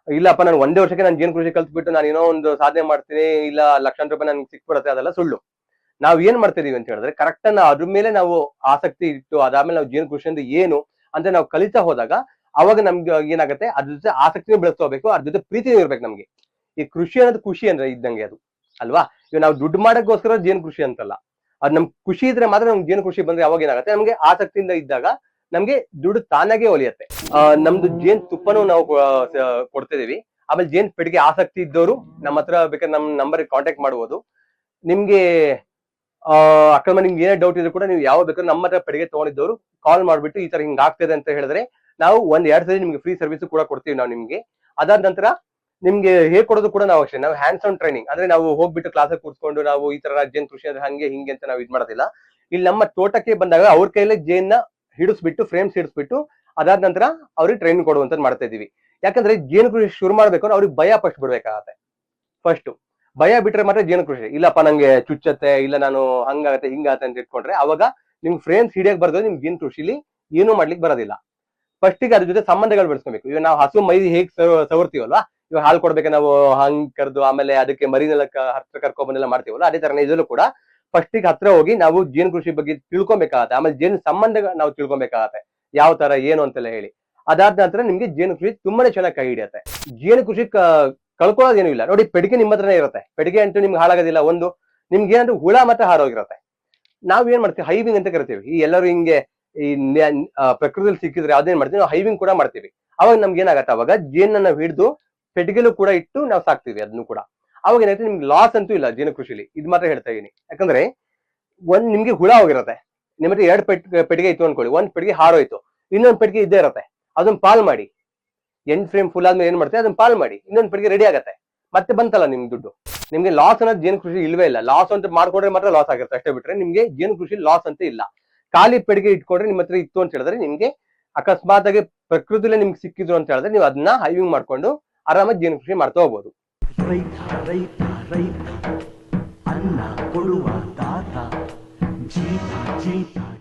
ಇಲ್ಲಪ್ಪ, ನಾನು ಒಂದೇ ವರ್ಷಕ್ಕೆ ನಾನು ಜೇನು ಕೃಷಿ ಕಲ್ತ್ಬಿಟ್ಟು ನಾನು ಏನೋ ಒಂದು ಸಾಧನೆ ಮಾಡ್ತೀನಿ, ಇಲ್ಲ ಲಕ್ಷಾಂತರ ರೂಪಾಯಿ ನನ್ಗೆ ಸಿಕ್ಬಿಡುತ್ತೆ, ಅದೆಲ್ಲ ಸುಳ್ಳು. ನಾವ್ ಏನ್ ಮಾಡ್ತಿದೀವಿ ಅಂತ ಹೇಳಿದ್ರೆ ಕರೆಕ್ಟ್ ಅದ್ರ ಮೇಲೆ ನಾವು ಆಸಕ್ತಿ ಇಟ್ಟು, ಅದಾದ್ಮೇಲೆ ನಾವು ಜೇನು ಕೃಷಿ ಅಂದ್ರೆ ಏನು ಅಂತ ನಾವು ಕಲಿತಾ ಹೋದಾಗ, ಅವಾಗ ನಮ್ಗೆ ಏನಾಗುತ್ತೆ, ಅದ್ರ ಜೊತೆ ಆಸಕ್ತಿನೂ ಬೆಳೆಸ್ಕೋಬೇಕು ಅದ್ರ ಜೊತೆ ಪ್ರೀತಿನೂ ಇರ್ಬೇಕು ನಮ್ಗೆ. ಈ ಕೃಷಿ ಅನ್ನೋದು ಖುಷಿ ಅಂದ್ರೆ ಇದ್ದಂಗೆ ಅದು, ಅಲ್ವಾ? ಈಗ ನಾವು ದುಡ್ಡು ಮಾಡಕ್ಕೋಸ್ಕರ ಜೇನು ಕೃಷಿ ಅಂತಲ್ಲ. ಅದ್ ನಮ್ ಖುಷಿ ಇದ್ರೆ ಮಾತ್ರ ನಮ್ಗೆ ಜೇನು ಕೃಷಿ ಬಂದ್ರೆ ಅವಾಗ ಏನಾಗುತ್ತೆ, ನಮ್ಗೆ ಆಸಕ್ತಿಯಿಂದ ಇದ್ದಾಗ ನಮ್ಗೆ ದುಡ್ಡು ತಾನಾಗೆ ಒಲಿಯತ್ತೆ. ನಮ್ದು ಜೇನ್ ತುಪ್ಪನೂ ನಾವು ಕೊಡ್ತಿದೀವಿ. ಆಮೇಲೆ ಜೇನ್ ಪೆಟ್ಟಿಗೆ ಆಸಕ್ತಿ ಇದ್ದವರು ನಮ್ಮ ಹತ್ರ ಬೇಕಾದ್ರೆ ನಮ್ ನಂಬರ್ ಕಾಂಟ್ಯಾಕ್ಟ್ ಮಾಡಬಹುದು ನಿಮ್ಗೆ ಅಕ್ರಮ ನಿಮ್ಗೆ ಏನೇ ಡೌಟ್ ಇದ್ರು ಕೂಡ ನೀವು ಯಾವ ಬೇಕಾದ್ರೂ ನಮ್ಮ ಹತ್ರ ಪೆಟ್ಟಿಗೆ ತಗೊಂಡಿದ್ದವರು ಕಾಲ್ ಮಾಡ್ಬಿಟ್ಟು ಈ ತರ ಹಿಂಗ್ ಆಗ್ತದೆ ಅಂತ ಹೇಳಿದ್ರೆ ನಾವು ಒಂದ್ ಎರಡ್ ಸರಿ ನಿಮ್ಗೆ ಫ್ರೀ ಸರ್ವಿಸ್ ಕೂಡ ಕೊಡ್ತೀವಿ ನಾವು ನಿಮ್ಗೆ. ಅದಾದ ನಂತರ ನಿಮ್ಗೆ ಹೇಗ್ ಕೊಡೋದು ಕೂಡ ನಾವು ಅಷ್ಟೇ. ನಾವು ಹ್ಯಾಂಡ್ಸ್ ಆನ್ ಟ್ರೈನಿಂಗ್ ಅಂದ್ರೆ ನಾವು ಹೋಗ್ಬಿಟ್ಟು ಕ್ಲಾಸ್ ಕೂರ್ಸ್ಕೊಂಡು ನಾವು ಈ ತರ ಜೇನ್ ಕೃಷಿ ಅಂದ್ರೆ ಹಂಗೆ ಹಿಂಗೆ ಅಂತ ನಾವು ಇದ್ ಮಾಡೋದಿಲ್ಲ. ಇಲ್ಲಿ ನಮ್ಮ ತೋಟಕ್ಕೆ ಬಂದಾಗ ಅವ್ರ ಕೈಲೇ ಜೇನ್ನ ಹಿಡಿಸ್ಬಿಟ್ಟು ಫ್ರೇಮ್ಸ್ ಹಿಡಿಸ್ಬಿಟ್ಟು, ಅದಾದ ನಂತರ ಅವ್ರಿಗೆ ಟ್ರೈನಿಂಗ್ ಕೊಡುವಂತ ಮಾಡ್ತಾ ಇದೀವಿ ಯಾಕಂದ್ರೆ ಜೇನು ಕೃಷಿ ಶುರು ಮಾಡ್ಬೇಕು ಅಂದ್ರೆ ಅವ್ರಿಗೆ ಭಯ ಫಸ್ಟ್ ಬಿಡ್ಬೇಕಾಗತ್ತೆ. ಫಸ್ಟ್ ಭಯ ಬಿಟ್ರೆ ಮಾತ್ರ ಜೇನು ಕೃಷಿ. ಇಲ್ಲಪ್ಪ, ನಂಗೆ ಚುಚ್ಚತ್ತೆ, ಇಲ್ಲ ನಾನು ಹಂಗಾಗತ್ತೆ, ಹಿಂಗಾಗತ್ತೆ ಅಂತ ಇಟ್ಕೊಂಡ್ರೆ ಅವಾಗ ನಿಮ್ ಫ್ರೇಮ್ಸ್ ಹಿಡಿಯಕ್ ಬರ್ದು ನಿಮ್ ಜೇನು ಕೃಷಿಲಿ ಏನೂ ಮಾಡ್ಲಿಕ್ಕೆ ಬರೋದಿಲ್ಲ. ಫಸ್ಟಿಗೆ ಅದ್ರ ಜೊತೆ ಸಂಬಂಧಗಳು ಬೆಳೆಸ್ಕೊಬೇಕು. ಇವಾಗ ನಾವು ಹಸು ಮೈ ಹೇಗ್ ಸವ- ಸವರ್ತೀವಲ್ವಾ? ಇವಾಗ ಹಾಲು ಕೊಡ್ಬೇಕು ನಾವು ಹಂಗ್ ಕರೆದು ಆಮೇಲೆ ಅದಕ್ಕೆ ಮರಿನೆಲ್ಲ ಹತ್ರ ಕರ್ಕೊಂಬಂದೆಲ್ಲ ಮಾಡ್ತೀವಲ್ಲ ಅದೇ ತರ ಇದರಲ್ಲೂ ಕೂಡ ಫಸ್ಟಿಗೆ ಹತ್ರ ಹೋಗಿ ನಾವು ಜೇನು ಕೃಷಿ ಬಗ್ಗೆ ತಿಳ್ಕೊಬೇಕಾಗತ್ತೆ. ಆಮೇಲೆ ಜೇನು ಸಂಬಂಧ ನಾವು ತಿಳ್ಕೊಬೇಕಾಗತ್ತೆ. ಯಾವ ತರ, ಏನು ಅಂತೆಲ್ಲ ಹೇಳಿ. ಅದಾದ ನಂತರ ನಿಮ್ಗೆ ಜೇನು ಕೃಷಿ ತುಂಬಾನೇ ಚೆನ್ನಾಗಿ ಕೈ ಹಿಡಿಯತ್ತೆ. ಜೇನು ಕೃಷಿ ಕಳ್ಕೊಳ್ಳೋದೇನು ಇಲ್ಲ. ನೋಡಿ ಪೆಡಿಗೆ ನಿಮ್ಮ ಹತ್ರನೇ ಇರುತ್ತೆ. ಪೆಡಿಗೆ ಅಂತೂ ನಿಮ್ಗೆ ಹಾಳಾಗೋದಿಲ್ಲ. ಒಂದು, ನಿಮ್ಗೆ ಏನಂದ್ರೆ ಹುಳ ಮತ್ತೆ ಹಾರೋಗಿರುತ್ತೆ. ನಾವ್ ಏನ್ ಮಾಡ್ತೀವಿ? ಹೈವಿಂಗ್ ಅಂತ ಕರಿತೀವಿ. ಈ ಎಲ್ಲರೂ ಹಿಂಗೆ ಈ ಪ್ರಕೃತಿಯಲ್ಲಿ ಸಿಕ್ಕಿದ್ರೆ ಅದೇನ್ ಮಾಡ್ತೀವಿ? ನಾವು ಹೈವಿಂಗ್ ಕೂಡ ಮಾಡ್ತೀವಿ. ಅವಾಗ ನಮ್ಗೆ ಏನಾಗತ್ತೆ? ಅವಾಗ ಜೇನನ್ನ ನಾವು ಹಿಡಿದು ಪೆಟ್ಟಿಗೆಲು ಕೂಡ ಇಟ್ಟು ನಾವು ಸಾಕ್ತೀವಿ. ಅದನ್ನು ಕೂಡ. ಅವಾಗ ಏನಾಯ್ತು, ನಿಮ್ಗೆ ಲಾಸ್ ಅಂತೂ ಇಲ್ಲ ಜೇನು ಕೃಷಿಲಿ ಇದು ಮಾತ್ರ ಹೇಳ್ತಾ ಇದೀನಿ. ಯಾಕಂದ್ರೆ, ಒಂದ್ ನಿಮ್ಗೆ ಹುಳ ಹೋಗಿರತ್ತೆ. ನಿಮ್ಮ ಹತ್ರ ಎರಡು ಪೆಟ್, ಪೆಟ್ಟಿಗೆ ಇತ್ತು ಅನ್ಕೊಳ್ಳಿ. ಒಂದ್ ಪೆಟ್ಟಿಗೆ ಹಾರೋಯ್ತು. ಇನ್ನೊಂದ್ ಪೆಟ್ಟಿಗೆ ಇದ್ದೇ ಇರತ್ತೆ. ಅದನ್ನ ಪಾಲ್ ಮಾಡಿ. ಎಂಡ್ ಫ್ರೇಮ್ ಫುಲ್ ಆದ್ಮೇಲೆ ಏನ್ ಮಾಡ್ತೀವಿ ಅದನ್ನ ಪಾಲ್ ಮಾಡಿ. ಇನ್ನೊಂದ್ ಪೆಟ್ಟಿಗೆ ರೆಡಿ ಆಗತ್ತೆ. ಮತ್ತೆ ಬಂತಲ್ಲ ನಿಮ್ ದುಡ್ಡು. ನಿಮ್ಗೆ ಲಾಸ್ ಅನ್ನೋದು ಜೇನು ಕೃಷಿ ಇಲ್ವೇ ಇಲ್ಲ. ಲಾಸ್ ಅಂತ ಮಾಡ್ಕೊಂಡ್ರೆ ಮಾತ್ರ ಲಾಸ್ ಆಗಿರುತ್ತೆ. ಅಷ್ಟೇ ಬಿಟ್ರೆ ನಿಮ್ಗೆ ಜೇನು ಕೃಷಿ ಲಾಸ್ ಅಂತ ಇಲ್ಲ. ಖಾಲಿ ಪೆಟ್ಟಿಗೆ ಇಟ್ಕೊಂಡ್ರೆ ನಿಮ್ಮ ಹತ್ರ ಇತ್ತು ಅಂತ ಹೇಳಿದ್ರೆ ನಿಮ್ಗೆ ಅಕಸ್ಮಾತ್ ಆಗಿ ಪ್ರಕೃತಿಲೇ ನಿಮ್ಗೆ ಸಿಕ್ಕಿದ್ರು ಅಂತ ಹೇಳಿದ್ರೆ ನೀವು ಅದನ್ನ ಹೈವಿಂಗ್ ಮಾಡ್ಕೊಂಡು ಆರಾಮಾಗಿ ಜೇನು ಕೃಷಿ ಮಾಡ್ತಾ ಹೋಗ್ಬೋದು. அரை அரை அரை அண்ணா கொடுவா தாத்தா. ஜீதா ஜீதா.